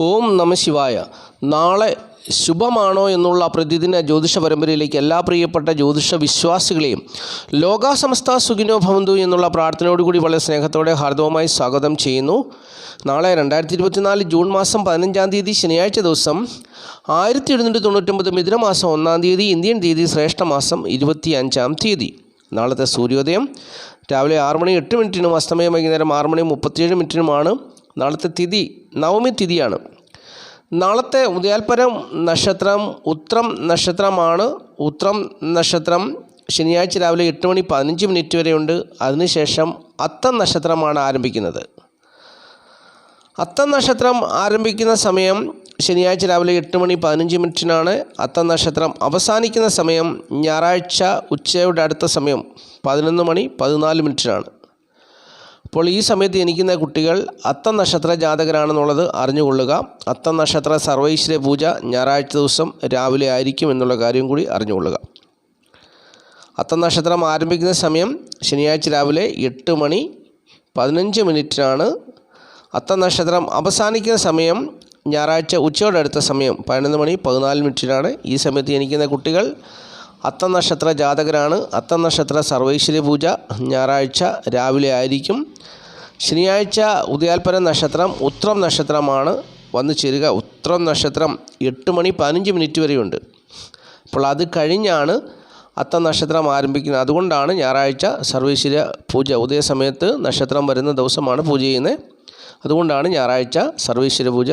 ഓം നമ ശിവായ. നാളെ ശുഭമാണോ എന്നുള്ള പ്രതിദിന ജ്യോതിഷ പരമ്പരയിലേക്ക് എല്ലാ പ്രിയപ്പെട്ട ജ്യോതിഷ വിശ്വാസികളെയും ലോകാസമസ്ത സുഖിനോ ഭവന്തു എന്നുള്ള പ്രാർത്ഥനയോടുകൂടി വളരെ സ്നേഹത്തോടെ ഹാർദവമായി സ്വാഗതം ചെയ്യുന്നു. നാളെ രണ്ടായിരത്തി ഇരുപത്തിനാല് ജൂൺ മാസം പതിനഞ്ചാം തീയതി ശനിയാഴ്ച ദിവസം ആയിരത്തി എഴുന്നൂറ്റി തൊണ്ണൂറ്റൊമ്പത് മിഥുനമാസം ഒന്നാം തീയതി ഇന്ത്യൻ തീയതി ശ്രേഷ്ഠമാസം ഇരുപത്തി അഞ്ചാം തീയതി. നാളത്തെ സൂര്യോദയം രാവിലെ ആറ് മണി എട്ട് മിനിറ്റിനും അസ്തമയം വൈകുന്നേരം ആറ് മണി മുപ്പത്തിയേഴ് മിനിറ്റിനുമാണ്. നാളത്തെ തിഥി നവമി തിഥിയാണ്. നാളത്തെ ഉദയാൽപരം നക്ഷത്രം ഉത്രം നക്ഷത്രമാണ്. ഉത്രം നക്ഷത്രം ശനിയാഴ്ച രാവിലെ എട്ട് മണി പതിനഞ്ച് മിനിറ്റ് വരെയുണ്ട്. അതിനുശേഷം അത്തം നക്ഷത്രമാണ് ആരംഭിക്കുന്നത്. അത്തം നക്ഷത്രം ആരംഭിക്കുന്ന സമയം ശനിയാഴ്ച രാവിലെ എട്ട് മണി പതിനഞ്ച് മിനിറ്റിനാണ്. അത്തം നക്ഷത്രം അവസാനിക്കുന്ന സമയം ഞായറാഴ്ച ഉച്ചയുടെ അടുത്ത സമയം പതിനൊന്ന് മണി പതിനാല് മിനിറ്റിനാണ്. അപ്പോൾ ഈ സമയത്ത് ജനിക്കുന്ന കുട്ടികൾ അത്ത നക്ഷത്ര ജാതകരാണെന്നുള്ളത് അറിഞ്ഞുകൊള്ളുക. അത്ത നക്ഷത്ര സർവൈശ്വര്യ പൂജ ഞായറാഴ്ച ദിവസം രാവിലെ ആയിരിക്കും എന്നുള്ള കാര്യം കൂടി അറിഞ്ഞുകൊള്ളുക. അത്ത നക്ഷത്രം ആരംഭിക്കുന്ന സമയം ശനിയാഴ്ച രാവിലെ എട്ട് മണി പതിനഞ്ച് മിനിറ്റിനാണ്. അത്ത നക്ഷത്രം അവസാനിക്കുന്ന സമയം ഞായറാഴ്ച ഉച്ചയോടെ അടുത്ത സമയം പതിനൊന്ന് മണി പതിനാല് മിനിറ്റിനാണ്. ഈ സമയത്ത് ജനിക്കുന്ന കുട്ടികൾ അത്തം നക്ഷത്ര ജാതകരാണ്. അത്തം നക്ഷത്ര സർവൈശ്വര്യ പൂജ ഞായറാഴ്ച രാവിലെ ആയിരിക്കും. ശനിയാഴ്ച ഉദയാൽപര നക്ഷത്രം ഉത്രം നക്ഷത്രമാണ്. വന്നു ചേരുക. ഉത്രം നക്ഷത്രം എട്ട് മണി പതിനഞ്ച് മിനിറ്റ് വരെയുണ്ട്. അപ്പോൾ അത് കഴിഞ്ഞാണ് അത്ത നക്ഷത്രം ആരംഭിക്കുന്നത്. അതുകൊണ്ടാണ് ഞായറാഴ്ച സർവീശ്വര പൂജ. ഉദയ സമയത്ത് നക്ഷത്രം വരുന്ന ദിവസമാണ് പൂജ ചെയ്യുന്നത് അതുകൊണ്ടാണ് ഞായറാഴ്ച സർവീശ്വര പൂജ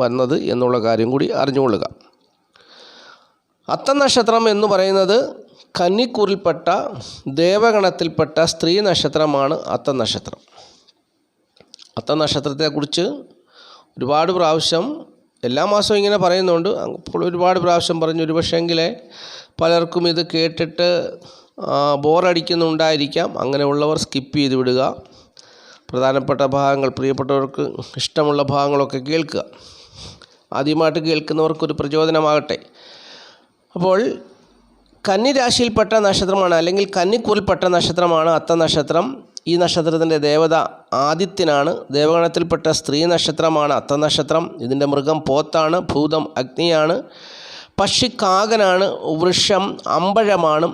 വന്നത് എന്നുള്ള കാര്യം കൂടി അറിഞ്ഞുകൊള്ളുക. അത്തം നക്ഷത്രം എന്ന് പറയുന്നത് കന്നിക്കൂറിൽപ്പെട്ട ദേവഗണത്തിൽപ്പെട്ട സ്ത്രീ നക്ഷത്രമാണ് അത്തനക്ഷത്രം. നക്ഷത്രം അത്തം നക്ഷത്രത്തെക്കുറിച്ച് ഒരുപാട് പ്രാവശ്യം എല്ലാ മാസവും ഇങ്ങനെ പറയുന്നുണ്ട്. അപ്പോൾ ഒരുപാട് പ്രാവശ്യം പറഞ്ഞു. ഒരു പക്ഷേങ്കിലേ പലർക്കും ഇത് കേട്ടിട്ട് ബോറടിക്കുന്നുണ്ടായിരിക്കാം. അങ്ങനെയുള്ളവർ സ്കിപ്പ് ചെയ്ത് വിടുക. പ്രധാനപ്പെട്ട ഭാഗങ്ങൾ പ്രിയപ്പെട്ടവർക്ക് ഇഷ്ടമുള്ള ഭാഗങ്ങളൊക്കെ കേൾക്കുക. ആദ്യമായിട്ട് കേൾക്കുന്നവർക്കൊരു പ്രചോദനമാകട്ടെ. അപ്പോൾ കന്നിരാശിയിൽപ്പെട്ട നക്ഷത്രമാണ് അല്ലെങ്കിൽ കന്നിക്കൂറിൽപ്പെട്ട നക്ഷത്രമാണ് അത്ത നക്ഷത്രം. ഈ നക്ഷത്രത്തിന്റെ ദേവത ആദിത്യനാണ്. ദേവഗണത്തിൽപ്പെട്ട സ്ത്രീ നക്ഷത്രമാണ് അത്ത നക്ഷത്രം. ഇതിന്റെ മൃഗം പോത്താണ് ഭൂതം അഗ്നിയാണ്. പക്ഷി കാകനാണ് വൃക്ഷം അമ്പഴമാണ്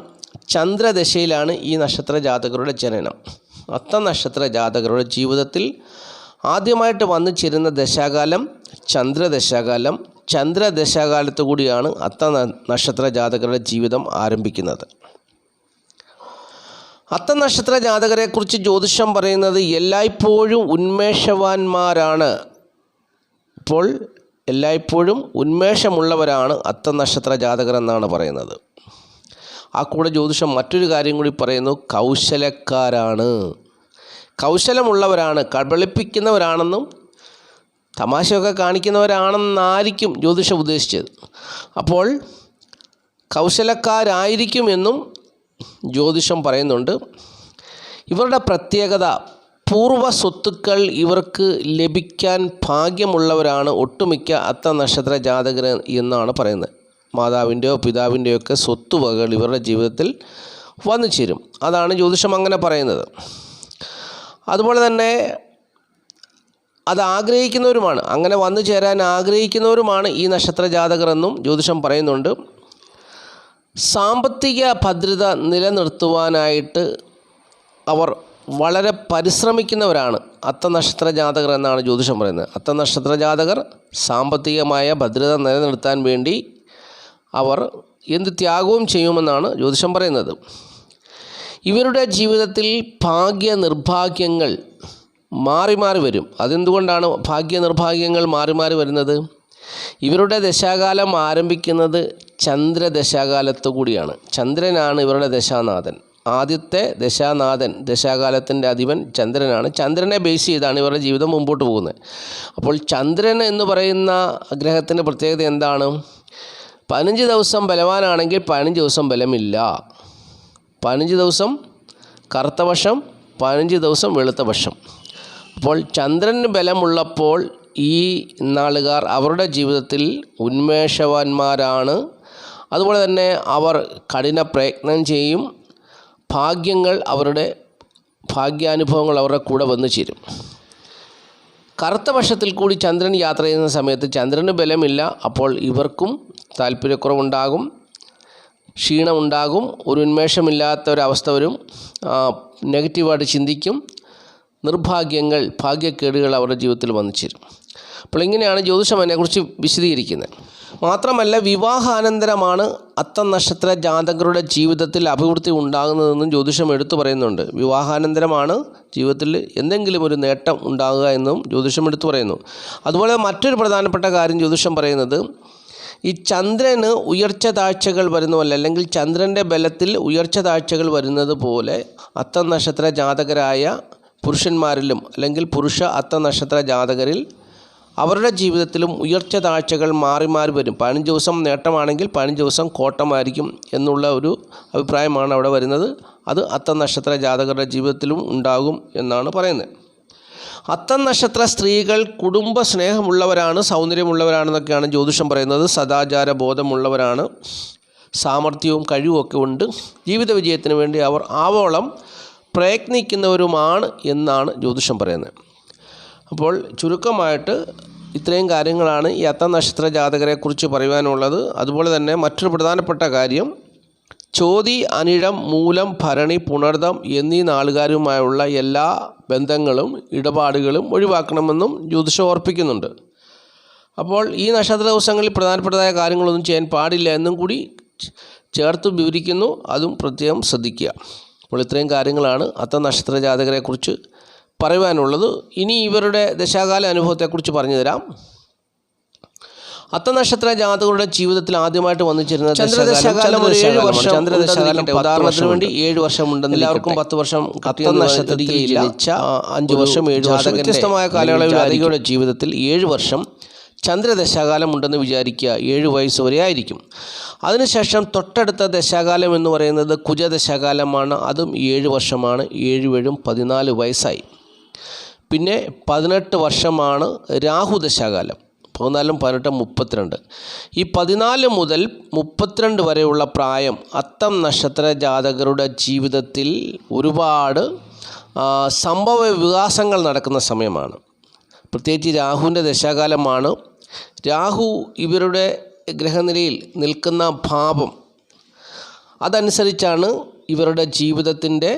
ചന്ദ്രദശയിലാണ് ഈ നക്ഷത്ര ജാതകരുടെ ജനനം. അത്ത നക്ഷത്ര ജാതകരുടെ ജീവിതത്തിൽ ആദ്യമായിട്ട് വന്നു ചേരുന്ന ദശാകാലം ചന്ദ്രദശാകാലം ചന്ദ്രദശാകാലത്തു കൂടിയാണ് അത്ത നക്ഷത്ര ജാതകരുടെ ജീവിതം ആരംഭിക്കുന്നത്. അത്ത നക്ഷത്ര ജാതകരെക്കുറിച്ച് ജ്യോതിഷം പറയുന്നത് എല്ലായ്പ്പോഴും ഉന്മേഷവാന്മാരാണ്. ഇപ്പോൾ എല്ലായ്പ്പോഴും ഉന്മേഷമുള്ളവരാണ് അത്ത നക്ഷത്ര ജാതകർ എന്നാണ് പറയുന്നത്. ആ കൂടെ ജ്യോതിഷം മറ്റൊരു കാര്യം കൂടി പറയുന്നു കൗശലക്കാരാണ്. കൗശലമുള്ളവരാണ് കബളിപ്പിക്കുന്നവരാണെന്നും തമാശയൊക്കെ കാണിക്കുന്നവരാണെന്നായിരിക്കും ജ്യോതിഷം ഉദ്ദേശിച്ചത്. അപ്പോൾ കൗശലക്കാരായിരിക്കും എന്നും ജ്യോതിഷം പറയുന്നുണ്ട്. ഇവരുടെ പ്രത്യേകത പൂർവ സ്വത്തുക്കൾ ഇവർക്ക് ലഭിക്കാൻ ഭാഗ്യമുള്ളവരാണ് ഒട്ടുമിക്ക അത്ത നക്ഷത്ര ജാതകർ എന്നാണ് പറയുന്നത്. മാതാവിന്റെയോ പിതാവിന്റെയോ ഒക്കെ സ്വത്തുവകകൾ ഇവരുടെ ജീവിതത്തിൽ വന്നു ചേരും അതാണ് ജ്യോതിഷം അങ്ങനെ പറയുന്നത്. അതുപോലെ തന്നെ അത് ആഗ്രഹിക്കുന്നവരുമാണ് അങ്ങനെ വന്നു ചേരാൻ ആഗ്രഹിക്കുന്നവരുമാണ് ഈ നക്ഷത്ര ജാതകർ എന്നും ജ്യോതിഷം പറയുന്നുണ്ട്. സാമ്പത്തിക ഭദ്രത നിലനിർത്തുവാനായിട്ട് അവർ വളരെ പരിശ്രമിക്കുന്നവരാണ് അത്ത നക്ഷത്ര ജാതകർ എന്നാണ് ജ്യോതിഷം പറയുന്നത്. അത്ത നക്ഷത്ര ജാതകർ സാമ്പത്തികമായ ഭദ്രത നിലനിർത്താൻ വേണ്ടി അവർ എന്ത് ത്യാഗവും ചെയ്യുമെന്നാണ് ജ്യോതിഷം പറയുന്നത്. ഇവരുടെ ജീവിതത്തിൽ ഭാഗ്യ നിർഭാഗ്യങ്ങൾ മാറി മാറി വരും. അതെന്തുകൊണ്ടാണ് ഭാഗ്യ നിർഭാഗ്യങ്ങൾ മാറി മാറി വരുന്നത്? ഇവരുടെ ദശാകാലം ആരംഭിക്കുന്നത് ചന്ദ്രദശാകാലത്തു കൂടിയാണ്. ചന്ദ്രനാണ് ഇവരുടെ ദശാനാഥൻ. ആദ്യത്തെ ദശാനാഥൻ ദശാകാലത്തിന്റെ അധിപൻ ചന്ദ്രനാണ്. ചന്ദ്രനെ ബേസ് ചെയ്താണ് ഇവരുടെ ജീവിതം മുമ്പോട്ട് പോകുന്നത്. അപ്പോൾ ചന്ദ്രൻ എന്ന് പറയുന്ന ഗ്രഹത്തിന്റെ പ്രത്യേകത എന്താണ്? പതിനഞ്ച് ദിവസം ബലവാനാണെങ്കിൽ പതിനഞ്ച് ദിവസം ബലമില്ല. പതിനഞ്ച് ദിവസം കറുത്ത വശം പതിനഞ്ച് ദിവസം വെളുത്ത വശം. അപ്പോൾ ചന്ദ്രന് ബലമുള്ളപ്പോൾ ഈ നാളുകാർ അവരുടെ ജീവിതത്തിൽ ഉന്മേഷവാന്മാരാണ്. അതുപോലെ തന്നെ അവർ കഠിന പ്രയത്നം ചെയ്യും. ഭാഗ്യങ്ങൾ അവരുടെ ഭാഗ്യാനുഭവങ്ങൾ അവരുടെ കൂടെ വന്നു ചേരും. കറുത്ത വശത്തിൽ കൂടി ചന്ദ്രൻ യാത്ര ചെയ്യുന്ന സമയത്ത് ചന്ദ്രന് ബലമില്ല. അപ്പോൾ ഇവർക്കും താല്പര്യക്കുറവുണ്ടാകും. ക്ഷീണമുണ്ടാകും. ഒരു ഉന്മേഷമില്ലാത്ത ഒരവസ്ഥ വരും. നെഗറ്റീവായിട്ട് ചിന്തിക്കും. നിർഭാഗ്യങ്ങൾ ഭാഗ്യക്കേടുകൾ അവരുടെ ജീവിതത്തിൽ വന്നു ചേരും. അപ്പോൾ ഇങ്ങനെയാണ് ജ്യോതിഷം അതിനെക്കുറിച്ച് വിശദീകരിക്കുന്നത്. മാത്രമല്ല വിവാഹാനന്തരമാണ് അത്തം നക്ഷത്ര ജാതകരുടെ ജീവിതത്തിൽ അഭിവൃദ്ധി ഉണ്ടാകുന്നതെന്നും ജ്യോതിഷം എടുത്തു പറയുന്നുണ്ട്. വിവാഹാനന്തരമാണ് ജീവിതത്തിൽ എന്തെങ്കിലും ഒരു നേട്ടം ഉണ്ടാകുക എന്നും ജ്യോതിഷം എടുത്തു പറയുന്നു. അതുപോലെ മറ്റൊരു പ്രധാനപ്പെട്ട കാര്യം ജ്യോതിഷം പറയുന്നത് ഈ ചന്ദ്രന് ഉയർച്ച താഴ്ചകൾ വരുന്നതല്ല അല്ലെങ്കിൽ ചന്ദ്രന്റെ ബലത്തിൽ ഉയർച്ച താഴ്ചകൾ വരുന്നത് പോലെ അത്തം നക്ഷത്ര ജാതകരായ പുരുഷന്മാരിലും അല്ലെങ്കിൽ പുരുഷ അത്ത നക്ഷത്ര ജാതകരിൽ അവരുടെ ജീവിതത്തിലും ഉയർച്ച താഴ്ചകൾ മാറി മാറി വരും. പതിനഞ്ച് ദിവസം നേട്ടമാണെങ്കിൽ പതിനഞ്ച് ദിവസം കോട്ടമായിരിക്കും എന്നുള്ള ഒരു അഭിപ്രായമാണ് അവിടെ വരുന്നത്. അത് അത്ത നക്ഷത്ര ജാതകരുടെ ജീവിതത്തിലും ഉണ്ടാകും എന്നാണ് പറയുന്നത്. അത്ത നക്ഷത്ര സ്ത്രീകൾ കുടുംബ സ്നേഹമുള്ളവരാണ് സൗന്ദര്യമുള്ളവരാണെന്നൊക്കെയാണ് ജ്യോതിഷം പറയുന്നത്. സദാചാര ബോധമുള്ളവരാണ്. സാമർഥ്യവും കഴിവുമൊക്കെ ഉണ്ട്. ജീവിത വിജയത്തിന് വേണ്ടി അവർ ആവോളം പ്രയത്നിക്കുന്നവരുമാണ് എന്നാണ് ജ്യോതിഷം പറയുന്നത്. അപ്പോൾ ചുരുക്കമായിട്ട് ഇത്രയും കാര്യങ്ങളാണ് ഈ അത്ത നക്ഷത്ര ജാതകരെക്കുറിച്ച് പറയുവാനുള്ളത്. അതുപോലെ തന്നെ മറ്റൊരു പ്രധാനപ്പെട്ട കാര്യം ചോതി അനിഴം മൂലം ഭരണി പുണർദം എന്നീ നാളുകാരുമായുള്ള എല്ലാ ബന്ധങ്ങളും ഇടപാടുകളും ഒഴിവാക്കണമെന്നും ജ്യോതിഷം ഓർപ്പിക്കുന്നുണ്ട്. അപ്പോൾ ഈ നക്ഷത്ര ദിവസങ്ങളിൽ പ്രധാനപ്പെട്ടതായ കാര്യങ്ങളൊന്നും ചെയ്യാൻ പാടില്ല എന്നും കൂടി ചേർത്ത് വിവരിക്കുന്നു. അതും പ്രത്യേകം ശ്രദ്ധിക്കുക. അപ്പോൾ ഇത്രയും കാര്യങ്ങളാണ് അത്ത നക്ഷത്ര ജാതകരെക്കുറിച്ച് പറയുവാനുള്ളത്. ഇനി ഇവരുടെ ദശാകാല അനുഭവത്തെക്കുറിച്ച് പറഞ്ഞു തരാം. അത്തനക്ഷത്ര ജാതകരുടെ ജീവിതത്തിൽ ആദ്യമായിട്ട് വന്നു ചേരുന്ന ചന്ദ്രദശാകാലം ഒരു ഏഴ് വർഷം ചന്ദ്രദശാകാലം ഉദാഹരണത്തിന് വേണ്ടി ഏഴ് വർഷം ഉണ്ടെന്ന് എല്ലാവർക്കും പത്ത് വർഷം അത്തനക്ഷത്രത്തിൽ ജനിച്ച അഞ്ചു അഞ്ച് വർഷം ഏഴ് വർഷം വ്യത്യസ്തമായ കാലയളവിൽ അധികയുടെ ജീവിതത്തിൽ ഏഴ് വർഷം ചന്ദ്രദശാകാലം ഉണ്ടെന്ന് വിചാരിക്കുക ഏഴ് വയസ്സ് വരെ ആയിരിക്കും. അതിനുശേഷം തൊട്ടടുത്ത ദശാകാലം എന്ന് പറയുന്നത് കുജദശാകാലമാണ്. അതും ഏഴ് വർഷമാണ്. ഏഴ് ഏഴും പതിനാല് വയസ്സായി. പിന്നെ പതിനെട്ട് വർഷമാണ് രാഹുദശാകാലം. പതിനാലും പതിനെട്ടും മുപ്പത്തിരണ്ട്. ഈ പതിനാല് മുതൽ മുപ്പത്തിരണ്ട് വരെയുള്ള പ്രായം അത്തം നക്ഷത്ര ജാതകരുടെ ജീവിതത്തിൽ ഒരുപാട് സംഭവ വികാസങ്ങൾ നടക്കുന്ന സമയമാണ്. പ്രത്യേകിച്ച് രാഹുവിന്റെ ദശാകാലമാണ്. രാഹു ഇവരുടെ ഗ്രഹനിലയിൽ നിൽക്കുന്ന ഭാവം അതനുസരിച്ചാണ് ഇവരുടെ ജീവിതത്തിന്റെ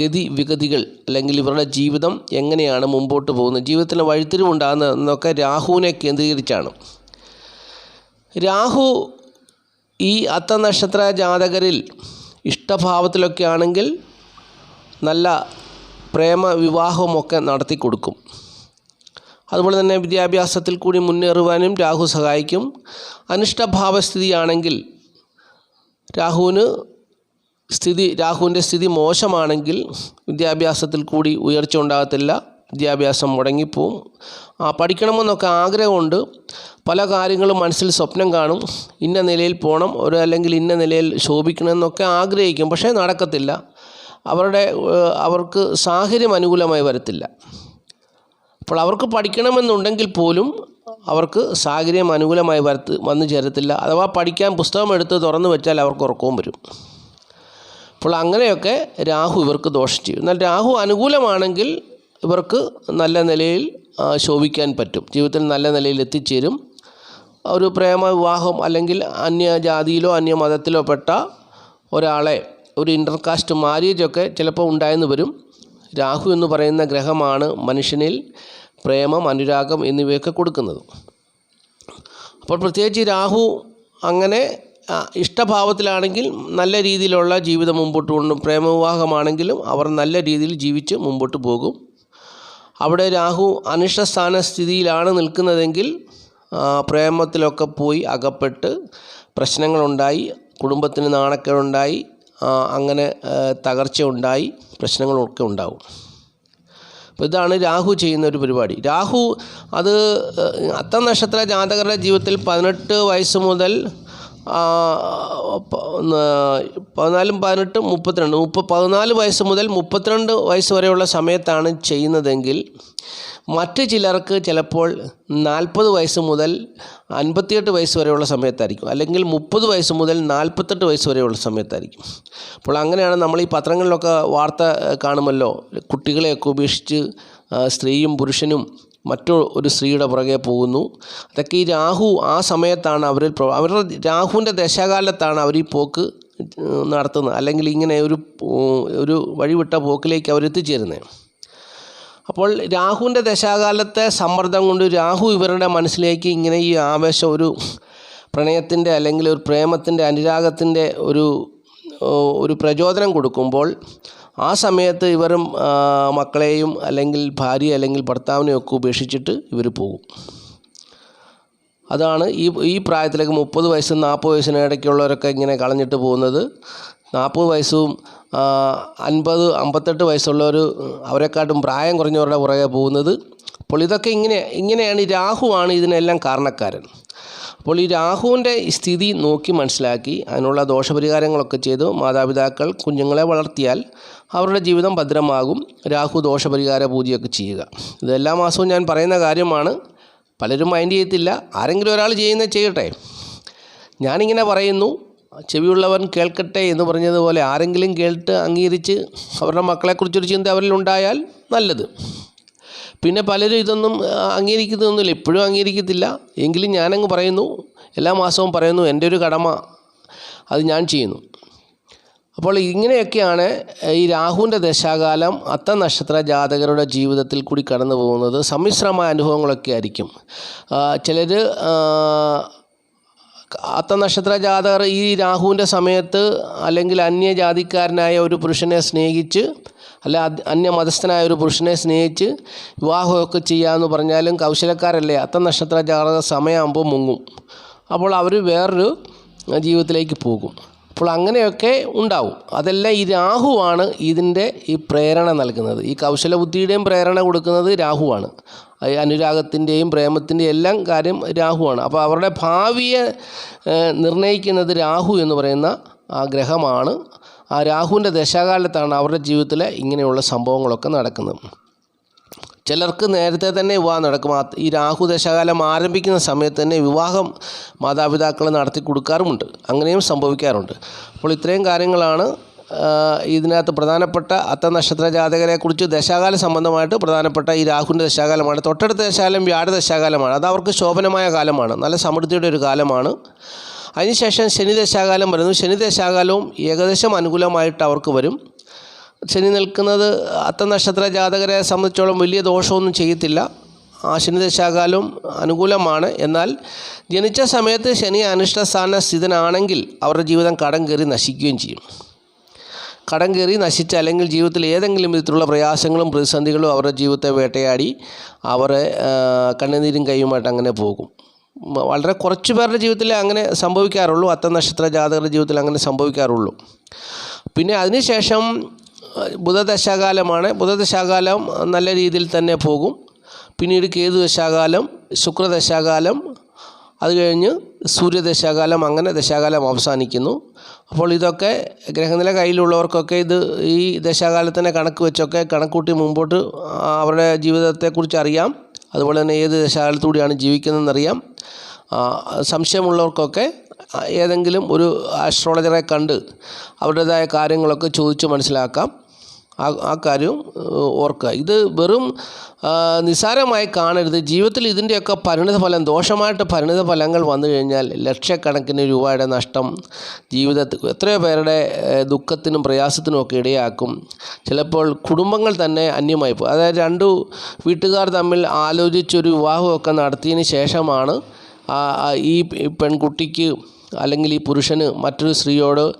ഗതി വിഗതികൾ അല്ലെങ്കിൽ ഇവരുടെ ജീവിതം എങ്ങനെയാണ് മുമ്പോട്ട് പോകുന്നത്. ജീവിതത്തിൽ വഴിത്തിരിവുണ്ടാകുന്നത് എന്നൊക്കെ രാഹുവിനെ കേന്ദ്രീകരിച്ചാണ്. രാഹു ഈ അത്ത നക്ഷത്ര ജാതകരിൽ ഇഷ്ടഭാവത്തിലൊക്കെ ആണെങ്കിൽ നല്ല പ്രേമ വിവാഹമൊക്കെ നടത്തി കൊടുക്കും അതുപോലെ തന്നെ വിദ്യാഭ്യാസത്തിൽ കൂടി മുന്നേറുവാനും രാഹു സഹായിക്കും. അനിഷ്ടഭാവസ്ഥിതിയാണെങ്കിൽ രാഹുവിന് സ്ഥിതി രാഹുവിന്റെ സ്ഥിതി മോശമാണെങ്കിൽ വിദ്യാഭ്യാസത്തിൽ കൂടി ഉയർച്ച ഉണ്ടാകത്തില്ല. വിദ്യാഭ്യാസം മുടങ്ങിപ്പോവും. ആ പഠിക്കണമെന്നൊക്കെ ആഗ്രഹമുണ്ട്. പല കാര്യങ്ങളും മനസ്സിൽ സ്വപ്നം കാണും. ഇന്ന നിലയിൽ പോകണം ഒരു അല്ലെങ്കിൽ ഇന്ന നിലയിൽ ശോഭിക്കണമെന്നൊക്കെ ആഗ്രഹിക്കും. പക്ഷേ നടക്കത്തില്ല. അവരുടെ അവർക്ക് സാഹചര്യം അനുകൂലമായി വരത്തില്ല. അപ്പോൾ അവർക്ക് പഠിക്കണമെന്നുണ്ടെങ്കിൽ പോലും അവർക്ക് സാഹചര്യം അനുകൂലമായി വരത്ത് വന്നു ചേരത്തില്ല. അഥവാ പഠിക്കാൻ പുസ്തകം എടുത്ത് തുറന്നു വെച്ചാൽ അവർക്ക് ഉറക്കവും വരും. അപ്പോൾ അങ്ങനെയൊക്കെ രാഹു ഇവർക്ക് ദോഷം ചെയ്യും. എന്നാൽ രാഹു അനുകൂലമാണെങ്കിൽ ഇവർക്ക് നല്ല നിലയിൽ ശോഭിക്കാൻ പറ്റും. ജീവിതത്തിൽ നല്ല നിലയിൽ എത്തിച്ചേരും. ഒരു പ്രേമ വിവാഹം അല്ലെങ്കിൽ അന്യ ജാതിയിലോ അന്യ മതത്തിലോ പെട്ട ഒരാളെ ഒരു ഇന്റർകാസ്റ്റ് മാരേജൊക്കെ ചിലപ്പോൾ ഉണ്ടായെന്ന് വരും. രാഹു എന്ന് പറയുന്ന ഗ്രഹമാണ് മനുഷ്യനിൽ. പ്രേമം അനുരാഗം എന്നിവയൊക്കെ കൊടുക്കുന്നത്. അപ്പോൾ പ്രത്യേകിച്ച് രാഹു അങ്ങനെ ഇഷ്ടഭാവത്തിലാണെങ്കിൽ നല്ല രീതിയിലുള്ള ജീവിതം മുമ്പോട്ട് കൊണ്ടും പ്രേമവിവാഹമാണെങ്കിലും അവർ നല്ല രീതിയിൽ ജീവിച്ച് മുമ്പോട്ട് പോകും. അവിടെ രാഹു അനിഷ്ടസ്ഥാന സ്ഥിതിയിലാണ് നിൽക്കുന്നതെങ്കിൽ പ്രേമത്തിലൊക്കെ പോയി അകപ്പെട്ട് പ്രശ്നങ്ങളുണ്ടായി കുടുംബത്തിന് നാണക്കേടുണ്ടായി അങ്ങനെ തകർച്ച ഉണ്ടായി പ്രശ്നങ്ങളൊക്കെ ഉണ്ടാവും. അപ്പോൾ ഇതാണ് രാഹു ചെയ്യുന്ന ഒരു പരിപാടി. രാഹു അത് അത്ത നക്ഷത്ര ജാതകരുടെ ജീവിതത്തിൽ പതിനെട്ട് വയസ്സ് മുതൽ പതിനാലും പതിനെട്ടും മുപ്പത്തിരണ്ട് മുപ്പ പതിനാല് വയസ്സ് മുതൽ മുപ്പത്തിരണ്ട് വയസ്സ് വരെയുള്ള സമയത്താണ് ചെയ്യുന്നതെങ്കിൽ മറ്റ് ചിലർക്ക് ചിലപ്പോൾ നാൽപ്പത് വയസ്സ് മുതൽ അൻപത്തിയെട്ട് വയസ്സ് വരെയുള്ള സമയത്തായിരിക്കും. അല്ലെങ്കിൽ മുപ്പത് വയസ്സ് മുതൽ നാൽപ്പത്തെട്ട് വയസ്സ് വരെയുള്ള സമയത്തായിരിക്കും. അപ്പോൾ അങ്ങനെയാണ് നമ്മൾ ഈ പത്രങ്ങളിലൊക്കെ വാർത്ത കാണുമല്ലോ. കുട്ടികളെയൊക്കെ ഉപേക്ഷിച്ച് സ്ത്രീയും പുരുഷനും മറ്റു ഒരു സ്ത്രീയുടെ പുറകെ പോകുന്നു. അതൊക്കെ ഈ രാഹു ആ സമയത്താണ് അവരിൽ അവരുടെ രാഹുവിന്റെ ദശാകാലത്താണ് അവർ ഈ പോക്ക് നടത്തുന്നത്. അല്ലെങ്കിൽ ഇങ്ങനെ ഒരു ഒരു വഴിവിട്ട പോക്കിലേക്ക് അവർ എത്തിച്ചേരുന്നത് അപ്പോൾ രാഹുവിന്റെ ദശാകാലത്തെ സമ്മർദ്ദം കൊണ്ട് രാഹു ഇവരുടെ മനസ്സിലേക്ക് ഇങ്ങനെ ഈ ആവേശം ഒരു പ്രണയത്തിന്റെ അല്ലെങ്കിൽ ഒരു പ്രേമത്തിന്റെ അനുരാഗത്തിന്റെ ഒരു ഒരു പ്രചോദനം കൊടുക്കുമ്പോൾ ആ സമയത്ത് ഇവരും മക്കളെയും അല്ലെങ്കിൽ ഭാര്യ അല്ലെങ്കിൽ ഭർത്താവിനെയൊക്കെ ഉപേക്ഷിച്ചിട്ട് ഇവർ പോകും. അതാണ് ഈ ഈ പ്രായത്തിലേക്ക് മുപ്പത് വയസ്സും നാൽപ്പത് വയസ്സിന് ഇടയ്ക്കുള്ളവരൊക്കെ ഇങ്ങനെ കളഞ്ഞിട്ട് പോകുന്നത്. നാൽപ്പത് വയസ്സും അൻപത് അമ്പത്തെട്ട് വയസ്സുള്ളവർ അവരെക്കാട്ടും പ്രായം കുറഞ്ഞവരുടെ പുറകെ പോകുന്നത്. അപ്പോൾ ഇതൊക്കെ ഇങ്ങനെ ഇങ്ങനെയാണ് ഈ രാഹുവാണ് ഇതിനെല്ലാം കാരണക്കാരൻ. അപ്പോൾ ഈ രാഹുവിന്റെ സ്ഥിതി നോക്കി മനസ്സിലാക്കി അതിനുള്ള ദോഷപരിഹാരങ്ങളൊക്കെ ചെയ്തു. മാതാപിതാക്കൾ കുഞ്ഞുങ്ങളെ വളർത്തിയാൽ അവരുടെ ജീവിതം ഭദ്രമാകും. രാഹു ദോഷപരിഹാര പൂജയൊക്കെ ചെയ്യുക. ഇത് എല്ലാ മാസവും ഞാൻ പറയുന്ന കാര്യമാണ്. പലരും മൈൻഡ് ചെയ്യത്തില്ല. ആരെങ്കിലും ഒരാൾ ചെയ്യുന്നത് ചെയ്യട്ടെ. ഞാനിങ്ങനെ പറയുന്നു. ചെവിയുള്ളവൻ കേൾക്കട്ടെ എന്ന് പറഞ്ഞതുപോലെ ആരെങ്കിലും കേട്ട് അംഗീകരിച്ച് അവരുടെ മക്കളെക്കുറിച്ചൊരു ചിന്ത അവരിലുണ്ടായാൽ നല്ലത്. പിന്നെ പലരും ഇതൊന്നും അംഗീകരിക്കുന്നൊന്നുമില്ല ഇപ്പോഴും അംഗീകരിക്കത്തില്ല. എങ്കിലും ഞാനങ്ങ് പറയുന്നു എല്ലാ മാസവും പറയുന്നു എന്റെ ഒരു കടമ അത് ഞാൻ ചെയ്യുന്നു. അപ്പോൾ ഇങ്ങനെയൊക്കെയാണ് ഈ രാഹുവിന്റെ ദശാകാലം അത്ത നക്ഷത്ര ജാതകരുടെ ജീവിതത്തിൽ കൂടി കടന്നു പോകുന്നത് സമ്മിശ്രമായ അനുഭവങ്ങളൊക്കെ ആയിരിക്കും. ചിലർ അത്ത നക്ഷത്ര ജാതകർ ഈ രാഹുവിന്റെ സമയത്ത് അല്ലെങ്കിൽ അന്യജാതിക്കാരനായ ഒരു പുരുഷനെ സ്നേഹിച്ച് അല്ല അന്യ അന്യമതസ്ഥനായ ഒരു പുരുഷനെ സ്നേഹിച്ച് വിവാഹമൊക്കെ ചെയ്യാമെന്ന് പറഞ്ഞാലും കൗശലക്കാരല്ലേ? അത്ത നക്ഷത്ര ജാതക സമയമാകുമ്പോൾ മുങ്ങും. അപ്പോൾ അവർ വേറൊരു ജീവിതത്തിലേക്ക് പോകും. അപ്പോൾ അങ്ങനെയൊക്കെ ഉണ്ടാവും. അതെല്ലാം ഈ രാഹുവാണ് ഇതിന്റെ ഈ പ്രേരണ നൽകുന്നത്. ഈ കൗശല ബുദ്ധിയുടെയും പ്രേരണ കൊടുക്കുന്നത് രാഹുവാണ്. അനുരാഗത്തിന്റെയും പ്രേമത്തിന്റെയും എല്ലാം കാര്യം രാഹുവാണ്. അപ്പോൾ അവരുടെ ഭാവിയെ നിർണയിക്കുന്നത് രാഹു എന്ന് പറയുന്ന ആ ഗ്രഹമാണ്. ആ രാഹുവിന്റെ ദശാകാലത്താണ് അവരുടെ ജീവിതത്തിൽ ഇങ്ങനെയുള്ള സംഭവങ്ങളൊക്കെ നടക്കുന്നത്. ചിലർക്ക് നേരത്തെ തന്നെ വിവാഹം നടക്കും. ഈ രാഹു ദശകാലം ആരംഭിക്കുന്ന സമയത്ത് തന്നെ വിവാഹം മാതാപിതാക്കൾ നടത്തി കൊടുക്കാറുമുണ്ട്. അങ്ങനെയും സംഭവിക്കാറുണ്ട്. അപ്പോൾ ഇത്രയും കാര്യങ്ങളാണ് ഇതിനകത്ത് പ്രധാനപ്പെട്ട അത്ത നക്ഷത്ര ജാതകരെ കുറിച്ച് ദശാകാല സംബന്ധമായിട്ട് പ്രധാനപ്പെട്ട ഈ രാഹുവിന്റെ ദശാകാലമാണ്. തൊട്ടടുത്ത ദശാകാലം വ്യാഴ ദശാകാലമാണ്. അത് അവർക്ക് ശോഭനമായ കാലമാണ്. നല്ല സമൃദ്ധിയുടെ ഒരു കാലമാണ്. അതിനുശേഷം ശനി ദശാകാലം വരുന്നു. ശനി ദശാകാലവും ഏകദേശം അനുകൂലമായിട്ട് അവർക്ക് വരും. ശനി നിൽക്കുന്നത് അത്ത നക്ഷത്ര ജാതകരെ സംബന്ധിച്ചോളം വലിയ ദോഷമൊന്നും ചെയ്യത്തില്ല. ആ ശനി ദശാകാലവും അനുകൂലമാണ്. എന്നാൽ ജനിച്ച സമയത്ത് ശനി അനിഷ്ടസ്ഥാന സ്ഥിതനാണെങ്കിൽ അവരുടെ ജീവിതം കടം കയറി നശിക്കുകയും ചെയ്യും. കടം കയറി നശിച്ച അല്ലെങ്കിൽ ജീവിതത്തിൽ ഏതെങ്കിലും വിധത്തിലുള്ള പ്രയാസങ്ങളും പ്രതിസന്ധികളും അവരുടെ ജീവിതത്തെ വേട്ടയാടി അവരെ കണ്ണുനീരും കൈയുമായിട്ട് അങ്ങനെ പോകും. വളരെ കുറച്ച് പേരുടെ ജീവിതത്തിൽ അങ്ങനെ സംഭവിക്കാറുള്ളൂ. അത്ത നക്ഷത്ര ജാതകരുടെ ജീവിതത്തിൽ അങ്ങനെ സംഭവിക്കാറുള്ളൂ. പിന്നെ അതിനുശേഷം ബുധദശാകാലമാണ്. ബുധദശാകാലം നല്ല രീതിയിൽ തന്നെ പോകും. പിന്നീട് കേതു ദശാകാലം ശുക്രദശാകാലം അത് കഴിഞ്ഞ് സൂര്യദശാകാലം അങ്ങനെ ദശാകാലം അവസാനിക്കുന്നു. അപ്പോൾ ഇതൊക്കെ ഗ്രഹനില കയ്യിലുള്ളവർക്കൊക്കെ ഇത് ഈ ദശാകാലത്തിനെ കണക്ക് വെച്ചൊക്കെ കണക്കൂട്ടി മുമ്പോട്ട് അവരുടെ ജീവിതത്തെക്കുറിച്ച് അറിയാം. അതുപോലെ തന്നെ ഏത് ദശാകാലത്തൂടെയാണ് ജീവിക്കുന്നതെന്നറിയാം. അറിയാം സംശയമുള്ളവർക്കൊക്കെ ഏതെങ്കിലും ഒരു ആസ്ട്രോളജറെ കണ്ട് അവരുടേതായ കാര്യങ്ങളൊക്കെ ചോദിച്ച് മനസ്സിലാക്കാം. ആ കാര്യം ഓർക്കുക. ഇത് വെറും നിസ്സാരമായി കാണരുത്. ജീവിതത്തിൽ ഇതിന്റെയൊക്കെ പരിണിത ഫലം ദോഷമായിട്ട് പരിണിത ഫലങ്ങൾ വന്നു കഴിഞ്ഞാൽ ലക്ഷക്കണക്കിന് രൂപയുടെ നഷ്ടം ജീവിതത്തിൽ എത്രയോ പേരുടെ ദുഃഖത്തിനും പ്രയാസത്തിനും ഒക്കെ ഇടയാക്കും. ചിലപ്പോൾ കുടുംബങ്ങൾ തന്നെ അന്യമായി പോകും. അതായത് രണ്ടു വീട്ടുകാർ തമ്മിൽ ആലോചിച്ചൊരു വിവാഹമൊക്കെ നടത്തിയതിന് ശേഷമാണ് ഈ പെൺകുട്ടിക്ക് അല്ലെങ്കിൽ ഈ പുരുഷന് മറ്റൊരു സ്ത്രീയോട്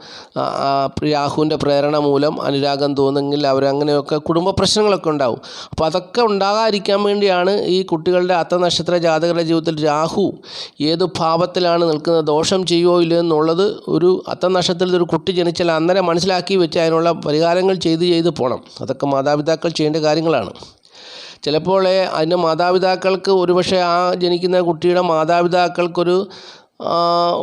രാഹുവിന്റെ പ്രേരണ മൂലം അനുരാഗം തോന്നുമെങ്കിൽ അവരങ്ങനെയൊക്കെ കുടുംബ പ്രശ്നങ്ങളൊക്കെ ഉണ്ടാവും. അപ്പോൾ അതൊക്കെ ഉണ്ടാകാതിരിക്കാൻ വേണ്ടിയാണ് ഈ കുട്ടികളുടെ അത്തനക്ഷത്ര ജാതകരുടെ ജീവിതത്തിൽ രാഹു ഏത് ഭാവത്തിലാണ് നിൽക്കുന്നത് ദോഷം ചെയ്യുമോ ഇല്ലയോ എന്നുള്ളത് ഒരു അത്തനക്ഷത്രത്തിൽ ഒരു കുട്ടി ജനിച്ചാൽ അന്നേരം മനസ്സിലാക്കി വെച്ച് അതിനുള്ള പരിഹാരങ്ങൾ ചെയ്ത് ചെയ്ത് പോകണം അതൊക്കെ മാതാപിതാക്കൾ ചെയ്യേണ്ട കാര്യങ്ങളാണ്. ചിലപ്പോൾ അതിന്റെ മാതാപിതാക്കൾക്ക് ഒരുപക്ഷെ ആ ജനിക്കുന്ന കുട്ടിയുടെ മാതാപിതാക്കൾക്കൊരു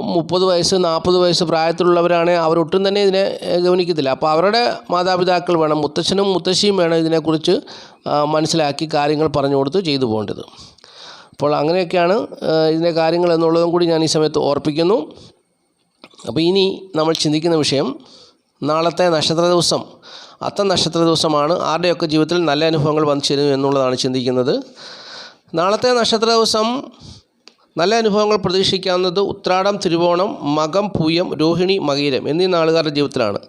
മുപ്പത് വയസ്സ് നാൽപ്പത് വയസ്സ് പ്രായത്തിലുള്ളവരാണ് അവരൊട്ടും തന്നെ ഇതിനെ ഗവനിക്കത്തില്ല അപ്പോൾ അവരുടെ മാതാപിതാക്കൾ വേണം മുത്തച്ഛനും മുത്തശ്ശിയും വേണം ഇതിനെക്കുറിച്ച് മനസ്സിലാക്കി കാര്യങ്ങൾ പറഞ്ഞു കൊടുത്ത് ചെയ്തു പോകേണ്ടത്. അപ്പോൾ അങ്ങനെയൊക്കെയാണ് ഇതിന്റെ കാര്യങ്ങൾ എന്നുള്ളതും കൂടി ഞാൻ ഈ സമയത്ത് ഓർപ്പിക്കുന്നു. അപ്പോൾ ഇനി നമ്മൾ ചിന്തിക്കുന്ന വിഷയം നാളത്തെ നക്ഷത്ര ദിവസം. അത്ത നക്ഷത്ര ദിവസമാണ്. ആരുടെയൊക്കെ ജീവിതത്തിൽ നല്ല അനുഭവങ്ങൾ വന്നു ചേരുന്നു എന്നുള്ളതാണ് ചിന്തിക്കുന്നത്. നാളത്തെ നക്ഷത്ര ദിവസം നല്ല അനുഭവങ്ങൾ പ്രതീക്ഷിക്കാവുന്നത് ഉത്രാടം തിരുവോണം മകം പൂയം രോഹിണി മകീരം എന്നീ നാളുകാരുടെ ജീവിതത്തിലാണ്.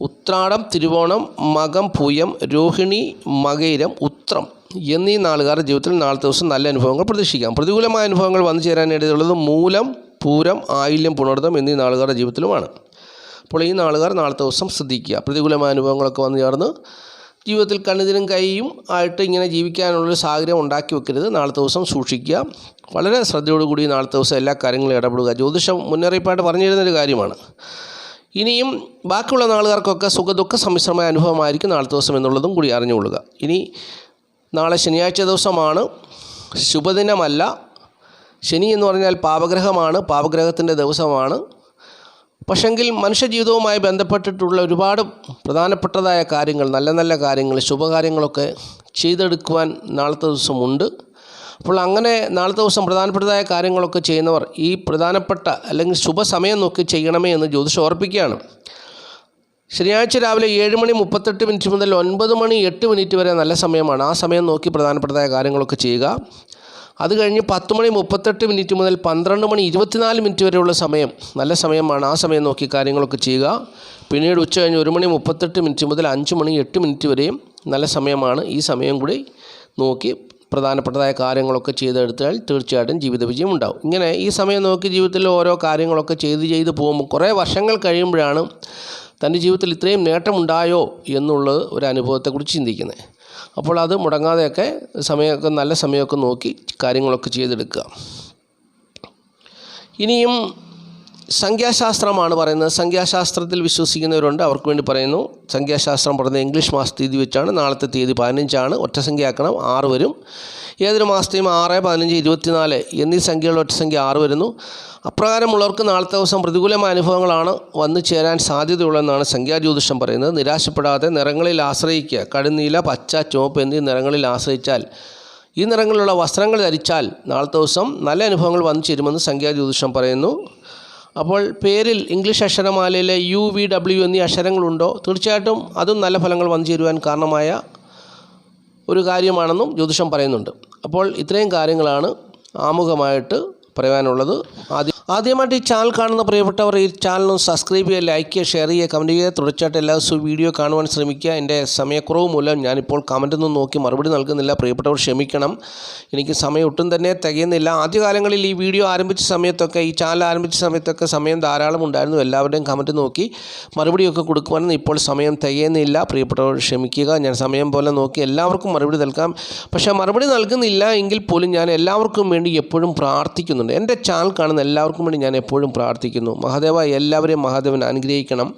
ഉത്രാടം തിരുവോണം മകം പൂയം രോഹിണി മകയിരം ഉത്രം എന്നീ നാളുകാരുടെ ജീവിതത്തിൽ നാളത്തെ ദിവസം നല്ല അനുഭവങ്ങൾ പ്രതീക്ഷിക്കാം. പ്രതികൂലമായ അനുഭവങ്ങൾ വന്നു ചേരാനിടയുള്ളത് മൂലം പൂരം ആയില്യം പുണർദം എന്നീ നാളുകാരുടെ ജീവിതത്തിലുമാണ്. അപ്പോൾ ഈ നാളുകാർ നാളത്തെ ദിവസം ശ്രദ്ധിക്കുക. പ്രതികൂലമായ അനുഭവങ്ങളൊക്കെ വന്നു ചേർന്ന് ജീവിതത്തിൽ കണ്ണിതിനും കൈയും ആയിട്ട് ഇങ്ങനെ ജീവിക്കാനുള്ളൊരു സാഹചര്യം ഉണ്ടാക്കി വെക്കരുത്. നാളത്തെ ദിവസം സൂക്ഷിക്കുക. വളരെ ശ്രദ്ധയോടുകൂടി നാളത്തെ ദിവസം എല്ലാ കാര്യങ്ങളും ഇടപെടുക. ജ്യോതിഷം മുന്നറിയിപ്പായിട്ട് പറഞ്ഞു തരുന്നൊരു കാര്യമാണ്. ഇനിയും ബാക്കിയുള്ള നാളുകാർക്കൊക്കെ സുഖദുഃഖ സമ്മിശ്രമായ അനുഭവമായിരിക്കും നാളത്തെ ദിവസം എന്നുള്ളതും കൂടി അറിഞ്ഞുകൊള്ളുക. ഇനി നാളെ ശനിയാഴ്ച ദിവസമാണ്. ശുഭദിനമല്ല. ശനി എന്ന് പറഞ്ഞാൽ പാപഗ്രഹമാണ്. പാപഗ്രഹത്തിന്റെ ദിവസമാണ്. പക്ഷെങ്കിൽ മനുഷ്യജീവിതവുമായി ബന്ധപ്പെട്ടിട്ടുള്ള ഒരുപാട് പ്രധാനപ്പെട്ടതായ കാര്യങ്ങൾ നല്ല നല്ല കാര്യങ്ങൾ ശുഭകാര്യങ്ങളൊക്കെ ചെയ്തെടുക്കുവാൻ നാളത്തെ ദിവസമുണ്ട്. അപ്പോൾ അങ്ങനെ നാളത്തെ ദിവസം പ്രധാനപ്പെട്ടതായ കാര്യങ്ങളൊക്കെ ചെയ്യുന്നവർ ഈ പ്രധാനപ്പെട്ട അല്ലെങ്കിൽ ശുഭസമയം നോക്കി ചെയ്യണമേ എന്ന് ജ്യോതിഷം ഓർപ്പിക്കുകയാണ് ശനിയാഴ്ച രാവിലെ ഏഴ് മണി മുപ്പത്തെട്ട് മിനിറ്റ് മുതൽ ഒൻപത് മണി എട്ട് മിനിറ്റ് വരെ നല്ല സമയമാണ്. ആ സമയം നോക്കി പ്രധാനപ്പെട്ടതായ കാര്യങ്ങളൊക്കെ ചെയ്യുക. അത് കഴിഞ്ഞ് പത്ത് മണി മുപ്പത്തെട്ട് മിനിറ്റ് മുതൽ പന്ത്രണ്ട് മണി ഇരുപത്തിനാല് മിനിറ്റ് വരെയുള്ള സമയം നല്ല സമയമാണ് ആ സമയം നോക്കി കാര്യങ്ങളൊക്കെ ചെയ്യുക. പിന്നീട് ഉച്ച കഴിഞ്ഞ് ഒരു മണി മുപ്പത്തെട്ട് മിനിറ്റ് മുതൽ അഞ്ച് മണി എട്ട് മിനിറ്റ് വരെയും നല്ല സമയമാണ് ഈ സമയം കൂടി നോക്കി പ്രധാനപ്പെട്ടതായ കാര്യങ്ങളൊക്കെ ചെയ്തെടുത്താൽ തീർച്ചയായിട്ടും ജീവിത വിജയം ഉണ്ടാവും. ഇങ്ങനെ ഈ സമയം നോക്കി ജീവിതത്തിൽ ഓരോ കാര്യങ്ങളൊക്കെ ചെയ്ത് ചെയ്ത് പോകുമ്പോൾ കുറേ വർഷങ്ങൾ കഴിയുമ്പോഴാണ് തന്റെ ജീവിതത്തിൽ ഇത്രയും നേട്ടമുണ്ടായോ എന്നുള്ളത് ഒരു അനുഭവത്തെക്കുറിച്ച് ചിന്തിക്കുന്നത്. അപ്പോൾ അത് മുടങ്ങാതെയൊക്കെ സമയമൊക്കെ നല്ല സമയമൊക്കെ നോക്കി കാര്യങ്ങളൊക്കെ ചെയ്തെടുക്കുക. ഇനിയും സംഖ്യാശാസ്ത്രമാണ് പറയുന്നത്. സംഖ്യാശാസ്ത്രത്തിൽ വിശ്വസിക്കുന്നവരുണ്ട്. അവർക്ക് വേണ്ടി പറയുന്നു. സംഖ്യാശാസ്ത്രം പറയുന്നത് ഇംഗ്ലീഷ് മാസ തീയതി വെച്ചാണ്. നാളത്തെ തീയതി പതിനഞ്ചാണ്. ഒറ്റസംഖ്യയാക്കണം ആറ് വരും. ഏതൊരു മാസത്തെയും ആറ് പതിനഞ്ച് ഇരുപത്തിനാല് എന്നീ സംഖ്യകളുടെ ഒറ്റസംഖ്യ ആറ് വരുന്നു. അപ്രകാരമുള്ളവർക്ക് നാളത്തെ ദിവസം പ്രതികൂലമായ അനുഭവങ്ങളാണ് വന്നു ചേരാൻ സാധ്യതയുള്ളതെന്നാണ് സംഖ്യാജ്യോതിഷം പറയുന്നത്. നിരാശപ്പെടാതെ നിറങ്ങളിൽ ആശ്രയിക്കുക. കടുനീല പച്ച ചുവപ്പ് എന്നീ നിറങ്ങളിൽ ആശ്രയിച്ചാൽ ഈ നിറങ്ങളിലുള്ള വസ്ത്രങ്ങൾ ധരിച്ചാൽ നാളത്തെ ദിവസം നല്ല അനുഭവങ്ങൾ വന്നു ചേരുമെന്ന് സംഖ്യാജ്യോതിഷം പറയുന്നു. അപ്പോൾ പേരിൽ ഇംഗ്ലീഷ് അക്ഷരമാലയിലെ യു വി ഡബ്ല്യു എന്നീ അക്ഷരങ്ങളുണ്ടോ? തീർച്ചയായിട്ടും അതും നല്ല ഫലങ്ങൾ വന്നു ചേരുവാൻ കാരണമായ ഒരു കാര്യമാണെന്നും ജ്യോതിഷം പറയുന്നുണ്ട്. അപ്പോൾ ഇത്രയും കാര്യങ്ങളാണ് ആമുഖമായിട്ട് പറയാനുള്ളത്. ആദ്യം ആദ്യമായിട്ട് ഈ ചാനൽ കാണുന്ന പ്രിയപ്പെട്ടവർ ഈ ചാനലും സബ്സ്ക്രൈബ് ചെയ്യുക ലൈക്ക് ചെയ്യുക ഷെയർ ചെയ്യുക കമന്റ് ചെയ്യുക. തുടർച്ചയായിട്ട് എല്ലാ ദിവസവും വീഡിയോ കാണുവാൻ ശ്രമിക്കുക. എന്റെ സമയക്കുറവ് മൂലം ഞാനിപ്പോൾ കമന്റൊന്നും നോക്കി മറുപടി നൽകുന്നില്ല. പ്രിയപ്പെട്ടവർ ക്ഷമിക്കണം. എനിക്ക് സമയം ഒട്ടും തന്നെ തികയുന്നില്ല. ആദ്യകാലങ്ങളിൽ ഈ വീഡിയോ ആരംഭിച്ച സമയത്തൊക്കെ ഈ ചാനൽ ആരംഭിച്ച സമയത്തൊക്കെ സമയം ധാരാളം ഉണ്ടായിരുന്നു. എല്ലാവരുടെയും കമന്റ് നോക്കി മറുപടിയൊക്കെ കൊടുക്കുവാനും ഇപ്പോൾ സമയം തികയുന്നില്ല. പ്രിയപ്പെട്ടവർ ക്ഷമിക്കുക. ഞാൻ സമയം പോലെ നോക്കി എല്ലാവർക്കും മറുപടി നൽകാം. പക്ഷേ മറുപടി നൽകുന്നില്ല എങ്കിൽ പോലും ഞാൻ എല്ലാവർക്കും വേണ്ടി എപ്പോഴും പ്രാർത്ഥിക്കുന്നുണ്ട് എന്റെ ചാനൽ കാണുന്ന എല്ലാവർക്കും വേണ്ടി ഞാൻ എപ്പോഴും പ്രാർത്ഥിക്കുന്നു. മഹാദേവ എല്ലാവരെയും മഹാദേവൻ അനുഗ്രഹിക്കണം.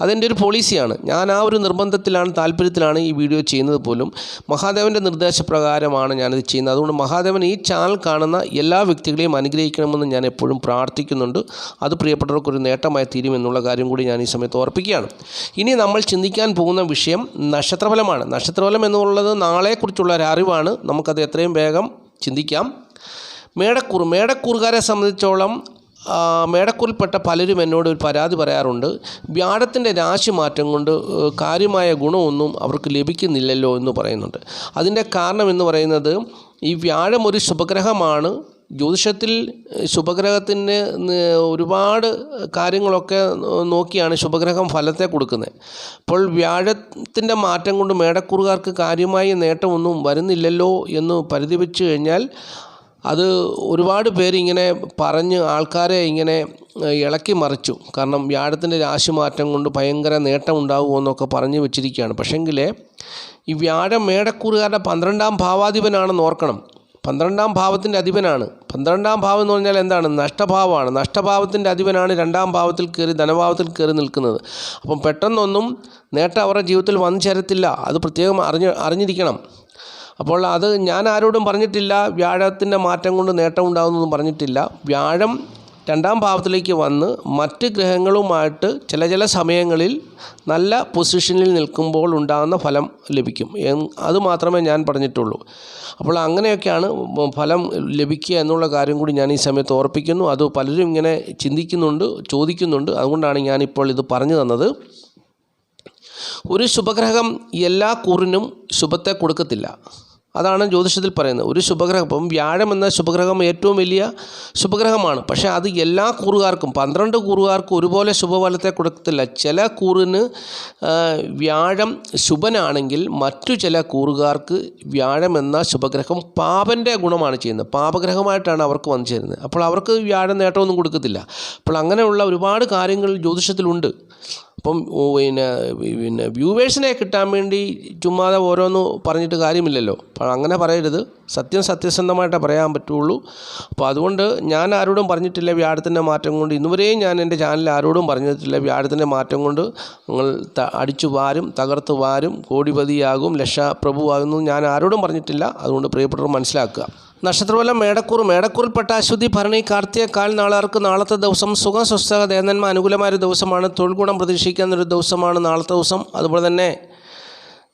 അതെന്റെ ഒരു പോളിസിയാണ് ഞാൻ ആ ഒരു നിർബന്ധത്തിലാണ് താല്പര്യത്തിലാണ് ഈ വീഡിയോ ചെയ്യുന്നത് പോലും. മഹാദേവന്റെ നിർദ്ദേശപ്രകാരമാണ് ഞാനിത് ചെയ്യുന്നത്. അതുകൊണ്ട് മഹാദേവൻ ഈ ചാനൽ കാണുന്ന എല്ലാ വ്യക്തികളെയും അനുഗ്രഹിക്കണമെന്ന് ഞാൻ എപ്പോഴും പ്രാർത്ഥിക്കുന്നുണ്ട്. അത് പ്രിയപ്പെട്ടവർക്കൊരു നേട്ടമായി തീരുമെന്നുള്ള കാര്യം കൂടി ഞാൻ ഈ സമയത്ത് ഓർപ്പിക്കുകയാണ്. ഇനി നമ്മൾ ചിന്തിക്കാൻ പോകുന്ന വിഷയം നക്ഷത്രഫലമാണ്. നക്ഷത്രഫലം എന്നുള്ളത് നാളെക്കുറിച്ചുള്ള ഒരു അറിവാണ്. നമുക്കത് എത്രയും വേഗം ചിന്തിക്കാം. മേടക്കൂർ മേടക്കൂറുകാരെ സംബന്ധിച്ചോളം മേടക്കൂറിൽപ്പെട്ട പലരും എന്നോട് ഒരു പരാതി പറയാറുണ്ട്. വ്യാഴത്തിന്റെ രാശി മാറ്റം കൊണ്ട് കാര്യമായ ഗുണമൊന്നും അവർക്ക് ലഭിക്കുന്നില്ലല്ലോ എന്ന് പറയുന്നുണ്ട്. അതിന്റെ കാരണം എന്ന് പറയുന്നത് ഈ വ്യാഴം ഒരു ശുഭഗ്രഹമാണ്. ജ്യോതിഷത്തിൽ ശുഭഗ്രഹത്തിന് ഒരുപാട് കാര്യങ്ങളൊക്കെ നോക്കിയാണ് ശുഭഗ്രഹം ഫലത്തെ കൊടുക്കുന്നത്. അപ്പോൾ വ്യാഴത്തിന്റെ മാറ്റം കൊണ്ട് മേടക്കൂറുകാർക്ക് കാര്യമായ നേട്ടമൊന്നും വരുന്നില്ലല്ലോ എന്ന് പരിധി പരിധിവെച്ച് കഴിഞ്ഞാൽ അത് ഒരുപാട് പേരിങ്ങനെ പറഞ്ഞ് ആൾക്കാരെ ഇങ്ങനെ ഇളക്കി മറിച്ചു. കാരണം വ്യാഴത്തിന്റെ രാശിമാറ്റം കൊണ്ട് ഭയങ്കര നേട്ടം ഉണ്ടാകുമെന്നൊക്കെ പറഞ്ഞു വെച്ചിരിക്കുകയാണ്. പക്ഷേങ്കിൽ ഈ വ്യാഴം മേടക്കൂറുകാരുടെ പന്ത്രണ്ടാം ഭാവാധിപനാണെന്ന് ഓർക്കണം. പന്ത്രണ്ടാം ഭാവത്തിന്റെ അധിപനാണ്. പന്ത്രണ്ടാം ഭാവം എന്ന് പറഞ്ഞാൽ എന്താണ്? നഷ്ടഭാവമാണ്. നഷ്ടഭാവത്തിന്റെ അധിപനാണ് രണ്ടാം ഭാവത്തിൽ കയറി ധനഭാവത്തിൽ കയറി നിൽക്കുന്നത്. അപ്പം പെട്ടെന്നൊന്നും നേട്ടം അവരുടെ ജീവിതത്തിൽ വന്നു ചേരത്തില്ല. അത് പ്രത്യേകം അറിഞ്ഞ് അറിഞ്ഞിരിക്കണം. അപ്പോൾ അത് ഞാൻ ആരോടും പറഞ്ഞിട്ടില്ല. വ്യാഴത്തിന്റെ മാറ്റം കൊണ്ട് നേട്ടം ഉണ്ടാകുന്നൊന്നും പറഞ്ഞിട്ടില്ല. വ്യാഴം രണ്ടാം ഭാവത്തിലേക്ക് വന്ന് മറ്റ് ഗ്രഹങ്ങളുമായിട്ട് ചില ചില സമയങ്ങളിൽ നല്ല പൊസിഷനിൽ നിൽക്കുമ്പോൾ ഉണ്ടാകുന്ന ഫലം ലഭിക്കും. അത് മാത്രമേ ഞാൻ പറഞ്ഞിട്ടുള്ളൂ. അപ്പോൾ അങ്ങനെയൊക്കെയാണ് ഫലം ലഭിക്കുക എന്നുള്ള കാര്യം കൂടി ഞാൻ ഈ സമയത്ത് ഓർപ്പിക്കുന്നു. അത് പലരും ഇങ്ങനെ ചിന്തിക്കുന്നുണ്ട് ചോദിക്കുന്നുണ്ട്. അതുകൊണ്ടാണ് ഞാനിപ്പോൾ ഇത് പറഞ്ഞു തന്നത്. ഒരു ശുഭഗ്രഹം എല്ലാ കൂറിനും ശുഭത്തെ കൊടുക്കത്തില്ല. അതാണ് ജ്യോതിഷത്തിൽ പറയുന്നത്. ഒരു ശുഭഗ്രഹം ഇപ്പം വ്യാഴം എന്ന ശുഭഗ്രഹം ഏറ്റവും വലിയ ശുഭഗ്രഹമാണ്. പക്ഷേ അത് എല്ലാ കൂറുകാർക്കും പന്ത്രണ്ട് കൂറുകാർക്കും ഒരുപോലെ ശുഭഫലത്തെ കൊടുക്കത്തില്ല. ചില കൂറിന് വ്യാഴം ശുഭനാണെങ്കിൽ മറ്റു ചില കൂറുകാർക്ക് വ്യാഴം എന്ന ശുഭഗ്രഹം പാപന്റെ ഗുണമാണ് ചെയ്യുന്നത്. പാപഗ്രഹമായിട്ടാണ് അവർക്ക് വന്നു ചേരുന്നത് അപ്പോൾ അവർക്ക് വ്യാഴം നേട്ടമൊന്നും കൊടുക്കത്തില്ല. അപ്പോൾ അങ്ങനെയുള്ള ഒരുപാട് കാര്യങ്ങൾ ജ്യോതിഷത്തിലുണ്ട്. അപ്പം പിന്നെ പിന്നെ വ്യൂവേഴ്സിനെ കിട്ടാൻ വേണ്ടി ചുമ്മാതെ ഓരോന്ന് പറഞ്ഞിട്ട് കാര്യമില്ലല്ലോ. അപ്പോൾ അങ്ങനെ പറയരുത്. സത്യം സത്യസന്ധമായിട്ടേ പറയാൻ പറ്റുള്ളൂ. അപ്പോൾ അതുകൊണ്ട് ഞാൻ ആരോടും പറഞ്ഞിട്ടില്ല വ്യാഴത്തിന്റെ മാറ്റം കൊണ്ട്. ഇന്നുവരെയും ഞാൻ എന്റെ ചാനലിൽ ആരോടും പറഞ്ഞിട്ടില്ല വ്യാഴത്തിന്റെ മാറ്റം കൊണ്ട്. നിങ്ങൾ അടിച്ചു വാരും തകർത്ത് വാരും കോടിപതിയാകും ലക്ഷപ്രഭുവാകുന്നു. ഞാൻ ആരോടും പറഞ്ഞിട്ടില്ല. അതുകൊണ്ട് പ്രിയപ്പെട്ടവർ മനസ്സിലാക്കുക. നക്ഷത്രഫലം മേടക്കൂർ മേടക്കൂറിൽപ്പെട്ട അശ്വതി ഭരണി കാർത്തിക കാൽ നാളാർക്ക് നാളത്തെ ദിവസം സുഖം സ്വസ്ഥത ദേനന്മ അനുകൂലമായ ദിവസമാണ്. തൊഴിൽ ഗുണം പ്രതീക്ഷിക്കുന്ന ഒരു ദിവസമാണ് നാളത്തെ ദിവസം. അതുപോലെ തന്നെ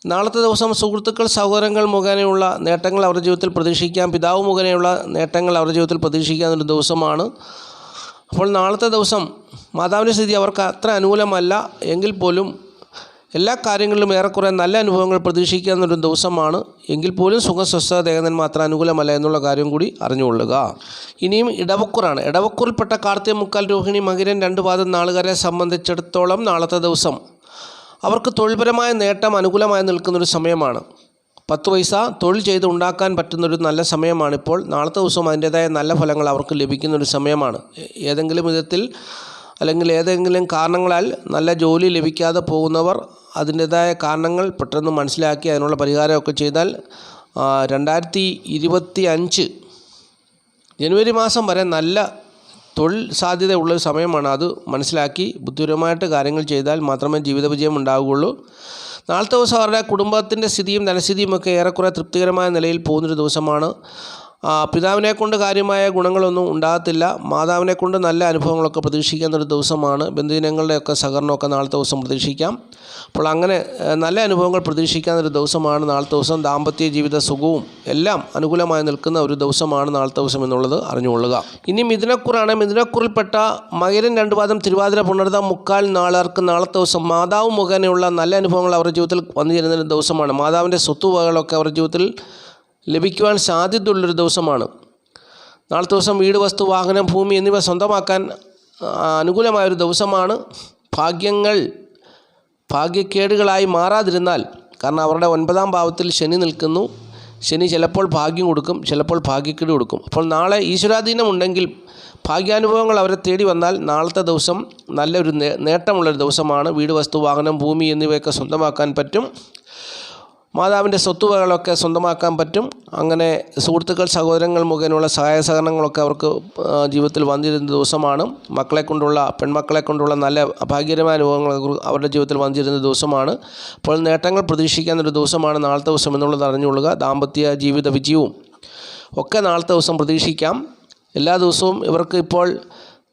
നാളത്തെ ദിവസം സുഹൃത്തുക്കൾ സഹോദരങ്ങൾ മുഖേനയുള്ള നേട്ടങ്ങൾ അവരുടെ ജീവിതത്തിൽ പ്രതീക്ഷിക്കാം. പിതാവ് മുഖേനയുള്ള നേട്ടങ്ങൾ അവരുടെ ജീവിതത്തിൽ പ്രതീക്ഷിക്കാവുന്നൊരു ദിവസമാണ്. അപ്പോൾ നാളത്തെ ദിവസം മാതാവിന്റെ സ്ഥിതി അവർക്ക് അത്ര അനുകൂലമല്ല. എങ്കിൽ പോലും എല്ലാ കാര്യങ്ങളിലും ഏറെക്കുറെ നല്ല അനുഭവങ്ങൾ പ്രതീക്ഷിക്കാവുന്നൊരു ദിവസമാണ്. എങ്കിൽ പോലും സുഖസ്വസ്ഥ ദേഹനൻ മാത്രം അനുകൂലമല്ല എന്നുള്ള കാര്യം കൂടി അറിഞ്ഞുകൊള്ളുക. ഇനിയും ഇടവക്കുറാണ്. ഇടവക്കൂറിൽപ്പെട്ട കാർത്തിക മുക്കാൽ രോഹിണി മകിരൻ രണ്ട് പാദം നാളുകാരെ സംബന്ധിച്ചിടത്തോളം നാളത്തെ ദിവസം അവർക്ക് തൊഴിൽപരമായ നേട്ടം അനുകൂലമായി നിൽക്കുന്നൊരു സമയമാണ്. പത്ത് പൈസ തൊഴിൽ ചെയ്ത് ഉണ്ടാക്കാൻ പറ്റുന്നൊരു നല്ല സമയമാണിപ്പോൾ. നാളത്തെ ദിവസം അതിന്റേതായ നല്ല ഫലങ്ങൾ അവർക്ക് ലഭിക്കുന്നൊരു സമയമാണ്. ഏതെങ്കിലും വിധത്തിൽ അല്ലെങ്കിൽ ഏതെങ്കിലും കാരണങ്ങളാൽ നല്ല ജോലി ലഭിക്കാതെ പോകുന്നവർ അതിന്റേതായ കാരണങ്ങൾ പെട്ടെന്ന് മനസ്സിലാക്കി അതിനുള്ള പരിഹാരമൊക്കെ ചെയ്താൽ രണ്ടായിരത്തി ഇരുപത്തി അഞ്ച് ജനുവരി മാസം വരെ നല്ല തൊഴിൽ സാധ്യതയുള്ളൊരു സമയമാണ്. അത് മനസ്സിലാക്കി ബുദ്ധിപരമായിട്ട് കാര്യങ്ങൾ ചെയ്താൽ മാത്രമേ ജീവിത വിജയം ഉണ്ടാവുകയുള്ളൂ. നാളത്തെ ദിവസം അവരുടെ കുടുംബത്തിന്റെ സ്ഥിതിയും ധനസ്ഥിതിയും ഒക്കെ ഏറെക്കുറെ തൃപ്തികരമായ നിലയിൽ പോകുന്നൊരു ദിവസമാണ്. പിതാവിനെ കൊണ്ട് കാര്യമായ ഗുണങ്ങളൊന്നും ഉണ്ടാകത്തില്ല. മാതാവിനെ കൊണ്ട് നല്ല അനുഭവങ്ങളൊക്കെ പ്രതീക്ഷിക്കുന്ന ഒരു ദിവസമാണ്. ബന്ധുജനങ്ങളുടെയൊക്കെ സഹകരണമൊക്കെ നാളത്തെ ദിവസം പ്രതീക്ഷിക്കാം. അപ്പോൾ അങ്ങനെ നല്ല അനുഭവങ്ങൾ പ്രതീക്ഷിക്കാവുന്ന ഒരു ദിവസമാണ് നാളത്തെ ദിവസം. ദാമ്പത്യ ജീവിത സുഖവും എല്ലാം അനുകൂലമായി നിൽക്കുന്ന ഒരു ദിവസമാണ് നാളത്തെ ദിവസം എന്നുള്ളത് അറിഞ്ഞുകൊള്ളുക. ഇനി മിഥുനക്കുറാണ്. മിഥുനക്കുറിൽപ്പെട്ട മകരൻ രണ്ടുപാദം തിരുവാതിര പുണർത മുക്കാൽ നാളുകാർക്ക് നാളത്തെ ദിവസം മാതാവ് മുഖേനയുള്ള നല്ല അനുഭവങ്ങൾ അവരുടെ ജീവിതത്തിൽ വന്നു ചേരുന്ന ഒരു ദിവസമാണ്. മാതാവിന്റെ സ്വത്തുവകകളൊക്കെ അവരുടെ ജീവിതത്തിൽ ലഭിക്കുവാൻ സാധ്യതയുള്ളൊരു ദിവസമാണ്. നാളത്തെ ദിവസം വീട് വസ്തു വാഹനം ഭൂമി എന്നിവ സ്വന്തമാക്കാൻ അനുകൂലമായൊരു ദിവസമാണ്. ഭാഗ്യങ്ങൾ ഭാഗ്യക്കേടുകളായി മാറാതിരുന്നാൽ കാരണം അവരുടെ ഒൻപതാം ഭാവത്തിൽ ശനി നിൽക്കുന്നു. ശനി ചിലപ്പോൾ ഭാഗ്യം കൊടുക്കും ചിലപ്പോൾ ഭാഗ്യക്കേട് കൊടുക്കും. അപ്പോൾ നാളെ ഈശ്വരാധീനം ഉണ്ടെങ്കിൽ ഭാഗ്യാനുഭവങ്ങൾ അവരെ തേടി വന്നാൽ നാളത്തെ ദിവസം നല്ലൊരു നേട്ടമുള്ളൊരു ദിവസമാണ്. വീട് വസ്തു വാഹനം ഭൂമി എന്നിവയൊക്കെ സ്വന്തമാക്കാൻ പറ്റും. മാതാവിന്റെ സ്വത്തുവകളൊക്കെ സ്വന്തമാക്കാൻ പറ്റും. അങ്ങനെ സുഹൃത്തുക്കൾ സഹോദരങ്ങൾ മുഖേനയുള്ള സഹായ സഹകരണങ്ങളൊക്കെ അവർക്ക് ജീവിതത്തിൽ വന്നിരുന്ന ദിവസമാണ്. മക്കളെ കൊണ്ടുള്ള പെൺമക്കളെ കൊണ്ടുള്ള നല്ല അഭാഗ്യകരമായ അനുഭവങ്ങൾ അവരുടെ ജീവിതത്തിൽ വന്നിരുന്ന ദിവസമാണ്. അപ്പോൾ നേട്ടങ്ങൾ പ്രതീക്ഷിക്കാൻ ഒരു ദിവസമാണ് നാളത്തെ ദിവസം എന്നുള്ളത് അറിഞ്ഞുകൊള്ളുക. ദാമ്പത്യ ജീവിത വിജയവും ഒക്കെ നാളത്തെ ദിവസം പ്രതീക്ഷിക്കാം. എല്ലാ ദിവസവും ഇവർക്ക് ഇപ്പോൾ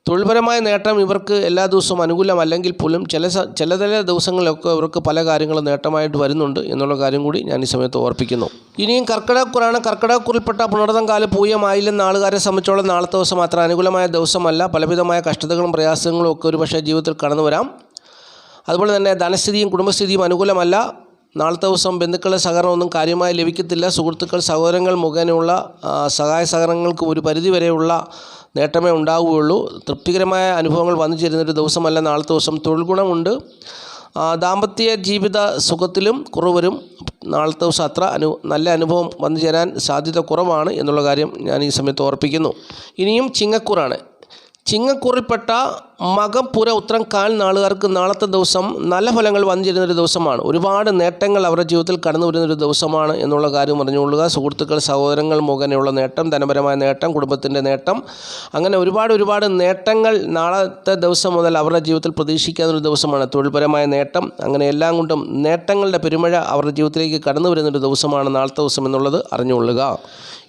തൊഴിൽപരമായ നേട്ടം ഇവർക്ക് എല്ലാ ദിവസവും അനുകൂലമല്ലെങ്കിൽ പോലും ചില ചില ചില ദിവസങ്ങളിലൊക്കെ ഇവർക്ക് പല കാര്യങ്ങളും നേട്ടമായിട്ട് വരുന്നുണ്ട് എന്നുള്ള കാര്യം കൂടി ഞാൻ ഈ സമയത്ത് ഓർപ്പിക്കുന്നു. ഇനിയും കർക്കിടകക്കുറാണ്. കർക്കിടകക്കുറിൽപ്പെട്ട പുണർതം കാല പൂയമായില്ലെന്ന ആളുകാരെ സംബന്ധിച്ചോളം നാളത്തെ ദിവസം മാത്രം അനുകൂലമായ ദിവസമല്ല. പലവിധമായ കഷ്ടതകളും പ്രയാസങ്ങളും ഒക്കെ ഒരു പക്ഷേ ജീവിതത്തിൽ കടന്നു വരാം. അതുപോലെ തന്നെ ധനസ്ഥിതിയും കുടുംബസ്ഥിതിയും അനുകൂലമല്ല. നാളത്തെ ദിവസം ബന്ധുക്കളുടെ സഹകരണമൊന്നും കാര്യമായി ലഭിക്കത്തില്ല. സുഹൃത്തുക്കൾ സഹോദരങ്ങൾ മുഖേനയുള്ള സഹായ സഹകരണങ്ങൾക്ക് ഒരു പരിധിവരെയുള്ള നേട്ടമേ ഉണ്ടാവുകയുള്ളൂ. തൃപ്തികരമായ അനുഭവങ്ങൾ വന്നു ചേരുന്നൊരു ദിവസമല്ല നാളത്തെ ദിവസം. തൊഴിൽ ഗുണമുണ്ട്. ദാമ്പത്യ ജീവിത സുഖത്തിലും കുറവരും നാളത്തെ ദിവസം അത്ര അനു നല്ല അനുഭവം വന്നു ചേരാൻ സാധ്യത കുറവാണ് എന്നുള്ള കാര്യം ഞാൻ ഈ സമയത്ത് ഓർപ്പിക്കുന്നു. ഇനിയും ചിങ്ങക്കൂറാണ്. ചിങ്ങക്കൂറിൽപ്പെട്ട മകം പുര ഉത്രം കാൽ നാളുകാർക്ക് നാളത്തെ ദിവസം നല്ല ഫലങ്ങൾ വന്നു ചേരുന്നൊരു ദിവസമാണ്. ഒരുപാട് നേട്ടങ്ങൾ അവരുടെ ജീവിതത്തിൽ കടന്നു വരുന്നൊരു ദിവസമാണ് എന്നുള്ള കാര്യം അറിഞ്ഞുകൊള്ളുക. സുഹൃത്തുക്കൾ സഹോദരങ്ങൾ മുഖേനയുള്ള നേട്ടം ധനപരമായ നേട്ടം കുടുംബത്തിന്റെ നേട്ടം. അങ്ങനെ ഒരുപാട് ഒരുപാട് നേട്ടങ്ങൾ നാളത്തെ ദിവസം മുതൽ അവരുടെ ജീവിതത്തിൽ പ്രതീക്ഷിക്കാവുന്നൊരു ദിവസമാണ്. തൊഴിൽപരമായ നേട്ടം. അങ്ങനെ എല്ലാം കൊണ്ടും നേട്ടങ്ങളുടെ പെരുമഴ അവരുടെ ജീവിതത്തിലേക്ക് കടന്നു വരുന്നൊരു ദിവസമാണ് നാളത്തെ ദിവസം എന്നുള്ളത് അറിഞ്ഞുകൊള്ളുക.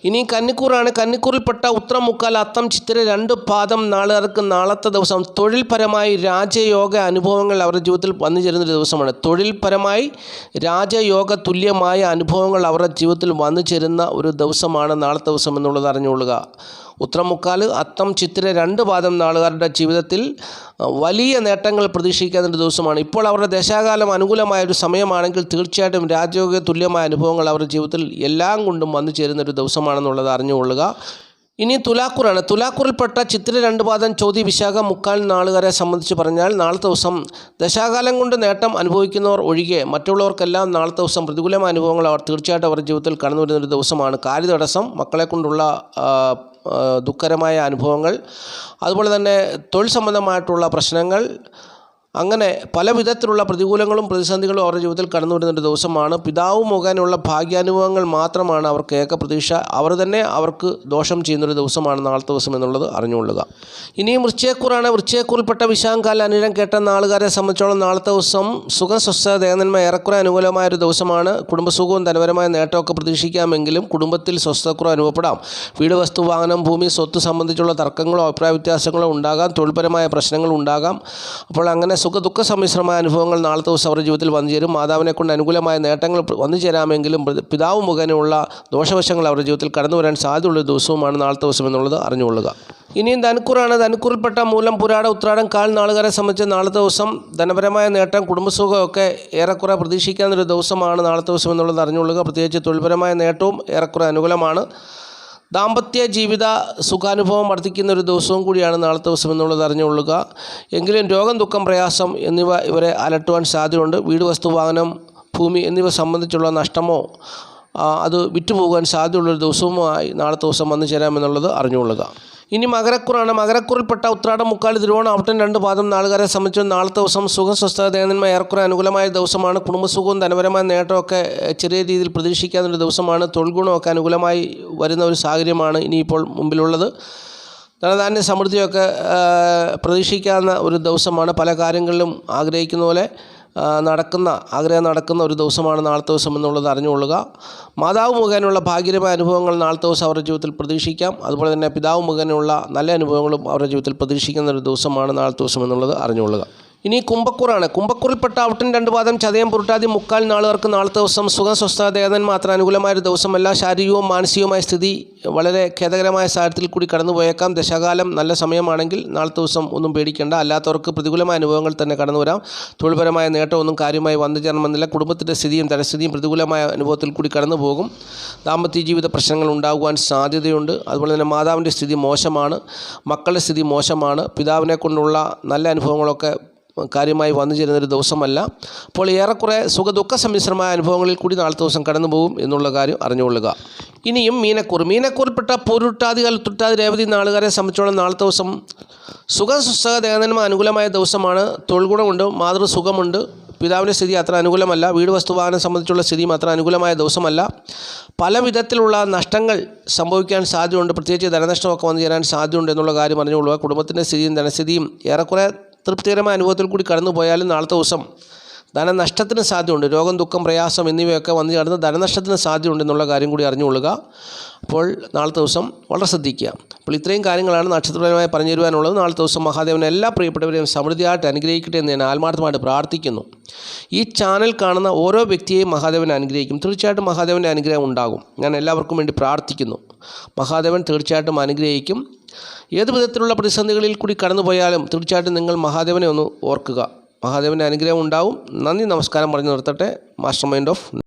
ഇനി കന്നിക്കൂറാണ്. കന്നിക്കൂറിൽപ്പെട്ട ഉത്രം മുക്കാൽ അത്തം ചിത്തിര രണ്ട് പാദം നാളുകാർക്ക് നാളത്തെ ദിവസം തൊഴിൽപരമായി രാജയോഗ അനുഭവങ്ങൾ അവരുടെ ജീവിതത്തിൽ വന്നു ചേരുന്ന ഒരു ദിവസമാണ്. തൊഴിൽപരമായി രാജയോഗ തുല്യമായ അനുഭവങ്ങൾ അവരുടെ ജീവിതത്തിൽ വന്നു ചേരുന്ന ഒരു ദിവസമാണ് നാളത്തെ ദിവസം എന്നുള്ളത് അറിഞ്ഞുകൊള്ളുക. ഉത്രമുക്കാൽ അത്തം ചിത്തിര രണ്ട് പാദം നാളുകാരുടെ ജീവിതത്തിൽ വലിയ നേട്ടങ്ങൾ പ്രതീക്ഷിക്കാത്ത ഒരു ദിവസമാണ്. ഇപ്പോൾ അവരുടെ ദശാകാലം അനുകൂലമായ ഒരു സമയമാണെങ്കിൽ തീർച്ചയായിട്ടും രാജയോഗ തുല്യമായ അനുഭവങ്ങൾ അവരുടെ ജീവിതത്തിൽ എല്ലാം കൊണ്ടും വന്നു ചേരുന്ന ഒരു ദിവസമാണെന്നുള്ളത് അറിഞ്ഞുകൊള്ളുക. ഇനി തുലാക്കൂറാണ് തുലാക്കൂറിൽപ്പെട്ട ചിത്തിര രണ്ട് പാദം ചോതി വിശാഖ മുക്കാൽ നാളുകാരെ സംബന്ധിച്ച് പറഞ്ഞാൽ നാളത്തെ ദിവസം ദശാകാലം കൊണ്ട് നേട്ടം അനുഭവിക്കുന്നവർ ഒഴികെ മറ്റുള്ളവർക്കെല്ലാം നാളത്തെ ദിവസം പ്രതികൂലമായ അനുഭവങ്ങൾ അവർ തീർച്ചയായിട്ടും അവരുടെ ജീവിതത്തിൽ കടന്നു വരുന്ന ഒരു ദിവസമാണ്. കാര്യതടസ്സം മക്കളെ കൊണ്ടുള്ള ദുഃഖകരമായ അനുഭവങ്ങൾ അതുപോലെ തന്നെ തൊഴിൽ സംബന്ധമായിട്ടുള്ള പ്രശ്നങ്ങൾ അങ്ങനെ പല വിധത്തിലുള്ള പ്രതികൂലങ്ങളും പ്രതിസന്ധികളും അവരുടെ ജീവിതത്തിൽ കടന്നു വരുന്ന ഒരു ദിവസമാണ്. പിതാവ് മുഖേനയുള്ള ഭാഗ്യാനുഭവങ്ങൾ മാത്രമാണ് അവർക്ക് ഏക പ്രതീക്ഷ. അവർ തന്നെ അവർക്ക് ദോഷം ചെയ്യുന്നൊരു ദിവസമാണ് നാളത്തെ ദിവസം എന്നുള്ളത് അറിഞ്ഞുകൊള്ളുക. ഇനിയും വൃശ്ചയക്കൂറാണ് വൃശ്ചയക്കൂറിൽപ്പെട്ട വിശാങ്കാല അനുരം കേട്ട നാളുകാരെ സംബന്ധിച്ചോളം നാളത്തെ ദിവസം സുഖം സ്വസ്ഥ ദേവനന്മ ഏറെക്കുറെ അനുകൂലമായ ഒരു ദിവസമാണ്. കുടുംബസുഖവും ധനപരമായ നേട്ടമൊക്കെ പ്രതീക്ഷിക്കാമെങ്കിലും കുടുംബത്തിൽ സ്വസ്ഥക്കുറവ് അനുഭവപ്പെടാം. വീട് വസ്തു വാഹനം ഭൂമി സ്വത്ത് സംബന്ധിച്ചുള്ള തർക്കങ്ങളോ അഭിപ്രായ വ്യത്യാസങ്ങളോ ഉണ്ടാകാം. തൊഴിൽപരമായ പ്രശ്നങ്ങൾ ഉണ്ടാകാം. അപ്പോൾ അങ്ങനെ സുഖ ദുഃഖ സമ്മിശ്രമായ അനുഭവങ്ങൾ നാളത്തെ ദിവസം അവരുടെ ജീവിതത്തിൽ വന്നു ചേരും. മാതാവിനെ കൊണ്ട് അനുകൂലമായ നേട്ടങ്ങൾ വന്നു ചേരാമെങ്കിലും പിതാവ് മുഖേനയുള്ള ദോഷവശങ്ങൾ അവരുടെ ജീവിതത്തിൽ കടന്നു വരാൻ സാധ്യതയുള്ള ദിവസവുമാണ് നാളത്തെ ദിവസം എന്നുള്ളത് അറിഞ്ഞുകൊള്ളുക. ഇനിയും ധനുക്കൂറാണ്. ധനുക്കൂറിൽപ്പെട്ട മൂലം പുരാട ഉത്രാടം കാൽ നാളുകാരെ സംബന്ധിച്ച് നാളത്തെ ദിവസം ധനപരമായ നേട്ടം കുടുംബസുഖമൊക്കെ ഏറെക്കുറെ പ്രതീക്ഷിക്കാവുന്നൊരു ദിവസമാണ് നാളത്തെ ദിവസം എന്നുള്ളത് അറിഞ്ഞുകൊള്ളുക. പ്രത്യേകിച്ച് തൊഴിൽപരമായ നേട്ടവും ഏറെക്കുറെ അനുകൂലമാണ്. ദാമ്പത്യ ജീവിത സുഖാനുഭവം വർദ്ധിക്കുന്ന ഒരു ദിവസവും കൂടിയാണ് നാളത്തെ ദിവസം എന്നുള്ളത് അറിഞ്ഞുകൊള്ളുക. എങ്കിലും രോഗം ദുഃഖം പ്രയാസം എന്നിവ ഇവരെ അലട്ടുവാൻ സാധ്യതയുണ്ട്. വീട് വസ്തു വാഹനം ഭൂമി എന്നിവ സംബന്ധിച്ചുള്ള നഷ്ടമോ അത് വിറ്റുപോകാൻ സാധ്യതയുള്ളൊരു ദിവസവുമായി നാളത്തെ ദിവസം വന്നു ചേരാമെന്നുള്ളത് അറിഞ്ഞുകൊള്ളുക. ഇനി മകരക്കുറാണ്. മകരക്കുറിൽപ്പെട്ട ഉത്രാടം മുക്കാൽ തിരുവോണം അവിട്ടം രണ്ട് പാദം നാളുകാരെ സംബന്ധിച്ച് നാളത്തെ ദിവസം സുഖം സ്വസ്ഥത ഏറെക്കുറെ അനുകൂലമായ ദിവസമാണ്. കുടുംബസുഖവും ധനപരമായ നേട്ടമൊക്കെ ചെറിയ രീതിയിൽ പ്രതീക്ഷിക്കാവുന്ന ദിവസമാണ്. തൊഴിൽ ഗുണമൊക്കെ അനുകൂലമായി വരുന്ന ഒരു സാഹചര്യമാണ് ഇനിയിപ്പോൾ മുമ്പിലുള്ളത്. ധനധാന്യ സമൃദ്ധിയൊക്കെ പ്രതീക്ഷിക്കാവുന്ന ഒരു ദിവസമാണ്. പല കാര്യങ്ങളിലും ആഗ്രഹിക്കുന്ന പോലെ നടക്കുന്ന ആഗ്രഹം നടക്കുന്ന ഒരു ദിവസമാണ് നാളത്തെ ദിവസം എന്നുള്ളത് അറിഞ്ഞുകൊള്ളുക. മാതാവ് മുഖേനയുള്ള ഭാഗ്യകരമായ അനുഭവങ്ങൾ നാളത്തെ ദിവസം അവരുടെ ജീവിതത്തിൽ പ്രതീക്ഷിക്കാം. അതുപോലെ തന്നെ പിതാവ് മുഖേനയുള്ള നല്ല അനുഭവങ്ങളും അവരുടെ ജീവിതത്തിൽ പ്രതീക്ഷിക്കുന്ന ഒരു ദിവസമാണ് നാളത്തെ ദിവസം എന്നുള്ളത് അറിഞ്ഞുകൊള്ളുക. ഇനി കുംഭക്കൂറാണ്. കുംഭക്കൂറിൽപ്പെട്ട ഔട്ടൻ രണ്ട് പാദം ചതയം പുരുട്ടാതി മുക്കാൽ നാളുകാർക്ക് നാളത്തെ ദിവസം സുഖം സ്വസ്ഥ ദേവതൻ മാത്രം അനുകൂലമായ ഒരു ദിവസമല്ല. ശാരീരികവും മാനസികവുമായ സ്ഥിതി വളരെ ഖേദകരമായ സാഹചര്യത്തിൽ കൂടി കടന്നുപോയേക്കാം. ദശകാലം നല്ല സമയമാണെങ്കിൽ നാളത്തെ ദിവസം ഒന്നും പേടിക്കേണ്ട. അല്ലാത്തവർക്ക് പ്രതികൂലമായ അനുഭവങ്ങൾ തന്നെ കടന്നു വരാം തൊഴിൽപരമായ നേട്ടമൊന്നും കാര്യമായി വന്നു ചേരണമെന്നില്ല കുടുംബത്തിന്റെ സ്ഥിതിയും ധനസ്ഥിതിയും പ്രതികൂലമായ അനുഭവത്തിൽ കൂടി കടന്നു പോകും ദാമ്പത്യ ജീവിത പ്രശ്നങ്ങൾ ഉണ്ടാകുവാൻ സാധ്യതയുണ്ട്. അതുപോലെ തന്നെ മാതാവിന്റെ സ്ഥിതി മോശമാണ്. മക്കളുടെ സ്ഥിതി മോശമാണ്. പിതാവിനെ കൊണ്ടുള്ള നല്ല അനുഭവങ്ങളൊക്കെ കാര്യമായി വന്നു ചേരുന്നൊരു ദിവസമല്ല. അപ്പോൾ ഏറെക്കുറെ സുഖദുഃഖ സമ്മിശ്രമായ അനുഭവങ്ങളിൽ കൂടി നാളത്തെ ദിവസം കടന്നു പോകും എന്നുള്ള കാര്യം അറിഞ്ഞുകൊള്ളുക. ഇനിയും മീനക്കൂർ മീനക്കൂറിൽപ്പെട്ട പൊരുട്ടാതി തുട്ടാതി രേവതി നാളുകാരെ സംബന്ധിച്ചോളം നാളത്തെ ദിവസം സുഖ സുസ്ഥ ദേവന്മ അനുകൂലമായ ദിവസമാണ്. തൊഴിൽ ഗുണമുണ്ട് മാതൃസുഖമുണ്ട്. പിതാവിന്റെ സ്ഥിതി അത്ര അനുകൂലമല്ല. വീട് വസ്തുവാഹനം സംബന്ധിച്ചുള്ള സ്ഥിതിയും അത്ര അനുകൂലമായ ദിവസമല്ല. പല വിധത്തിലുള്ള നഷ്ടങ്ങൾ സംഭവിക്കാൻ സാധ്യതയുണ്ട്. പ്രത്യേകിച്ച് ധനനഷ്ടമൊക്കെ വന്നു ചേരാൻ സാധ്യതയുണ്ട് എന്നുള്ള കാര്യം അറിഞ്ഞുകൊള്ളുക. കുടുംബത്തിന്റെ സ്ഥിതിയും ധനസ്ഥിതിയും ഏറെക്കുറെ തൃപ്തികരമായ അനുഭവത്തിൽ കൂടി കടന്നു പോയാലും നാളത്തെ ദിവസം ധനനഷ്ടത്തിന് സാധ്യതയുണ്ട്. രോഗം ദുഃഖം പ്രയാസം എന്നിവയൊക്കെ വന്നു ചേർന്ന് ധനനഷ്ടത്തിന് സാധ്യതയുണ്ട് എന്നുള്ള കാര്യം കൂടി അറിഞ്ഞുകൊള്ളുക. അപ്പോൾ നാളത്തെ ദിവസം വളരെ ശ്രദ്ധിക്കുക. അപ്പോൾ ഇത്രയും കാര്യങ്ങളാണ് നക്ഷത്രപരമായി പറഞ്ഞു തരുവാനുള്ളത്. നാളത്തെ ദിവസം മഹാദേവനെ എല്ലാ പ്രിയപ്പെട്ടവരെയും സമൃദ്ധിയായിട്ട് അനുഗ്രഹിക്കട്ടെ എന്ന് ഞാൻ ആത്മാർത്ഥമായിട്ട് പ്രാർത്ഥിക്കുന്നു. ഈ ചാനൽ കാണുന്ന ഓരോ വ്യക്തിയെയും മഹാദേവൻ അനുഗ്രഹിക്കും. തീർച്ചയായിട്ടും മഹാദേവന്റെ അനുഗ്രഹം ഉണ്ടാകും. ഞാൻ എല്ലാവർക്കും വേണ്ടി പ്രാർത്ഥിക്കുന്നു. മഹാദേവൻ തീർച്ചയായിട്ടും അനുഗ്രഹിക്കും. ഏത് വിധത്തിലുള്ള പ്രതിസന്ധികളിൽ കൂടി കടന്നുപോയാലും തീർച്ചയായിട്ടും നിങ്ങൾ മഹാദേവനെ ഒന്ന് ഓർക്കുക. മഹാദേവന്റെ അനുഗ്രഹം ഉണ്ടാവും. നന്ദി നമസ്കാരം പറഞ്ഞു നിർത്തട്ടെ. Master mind of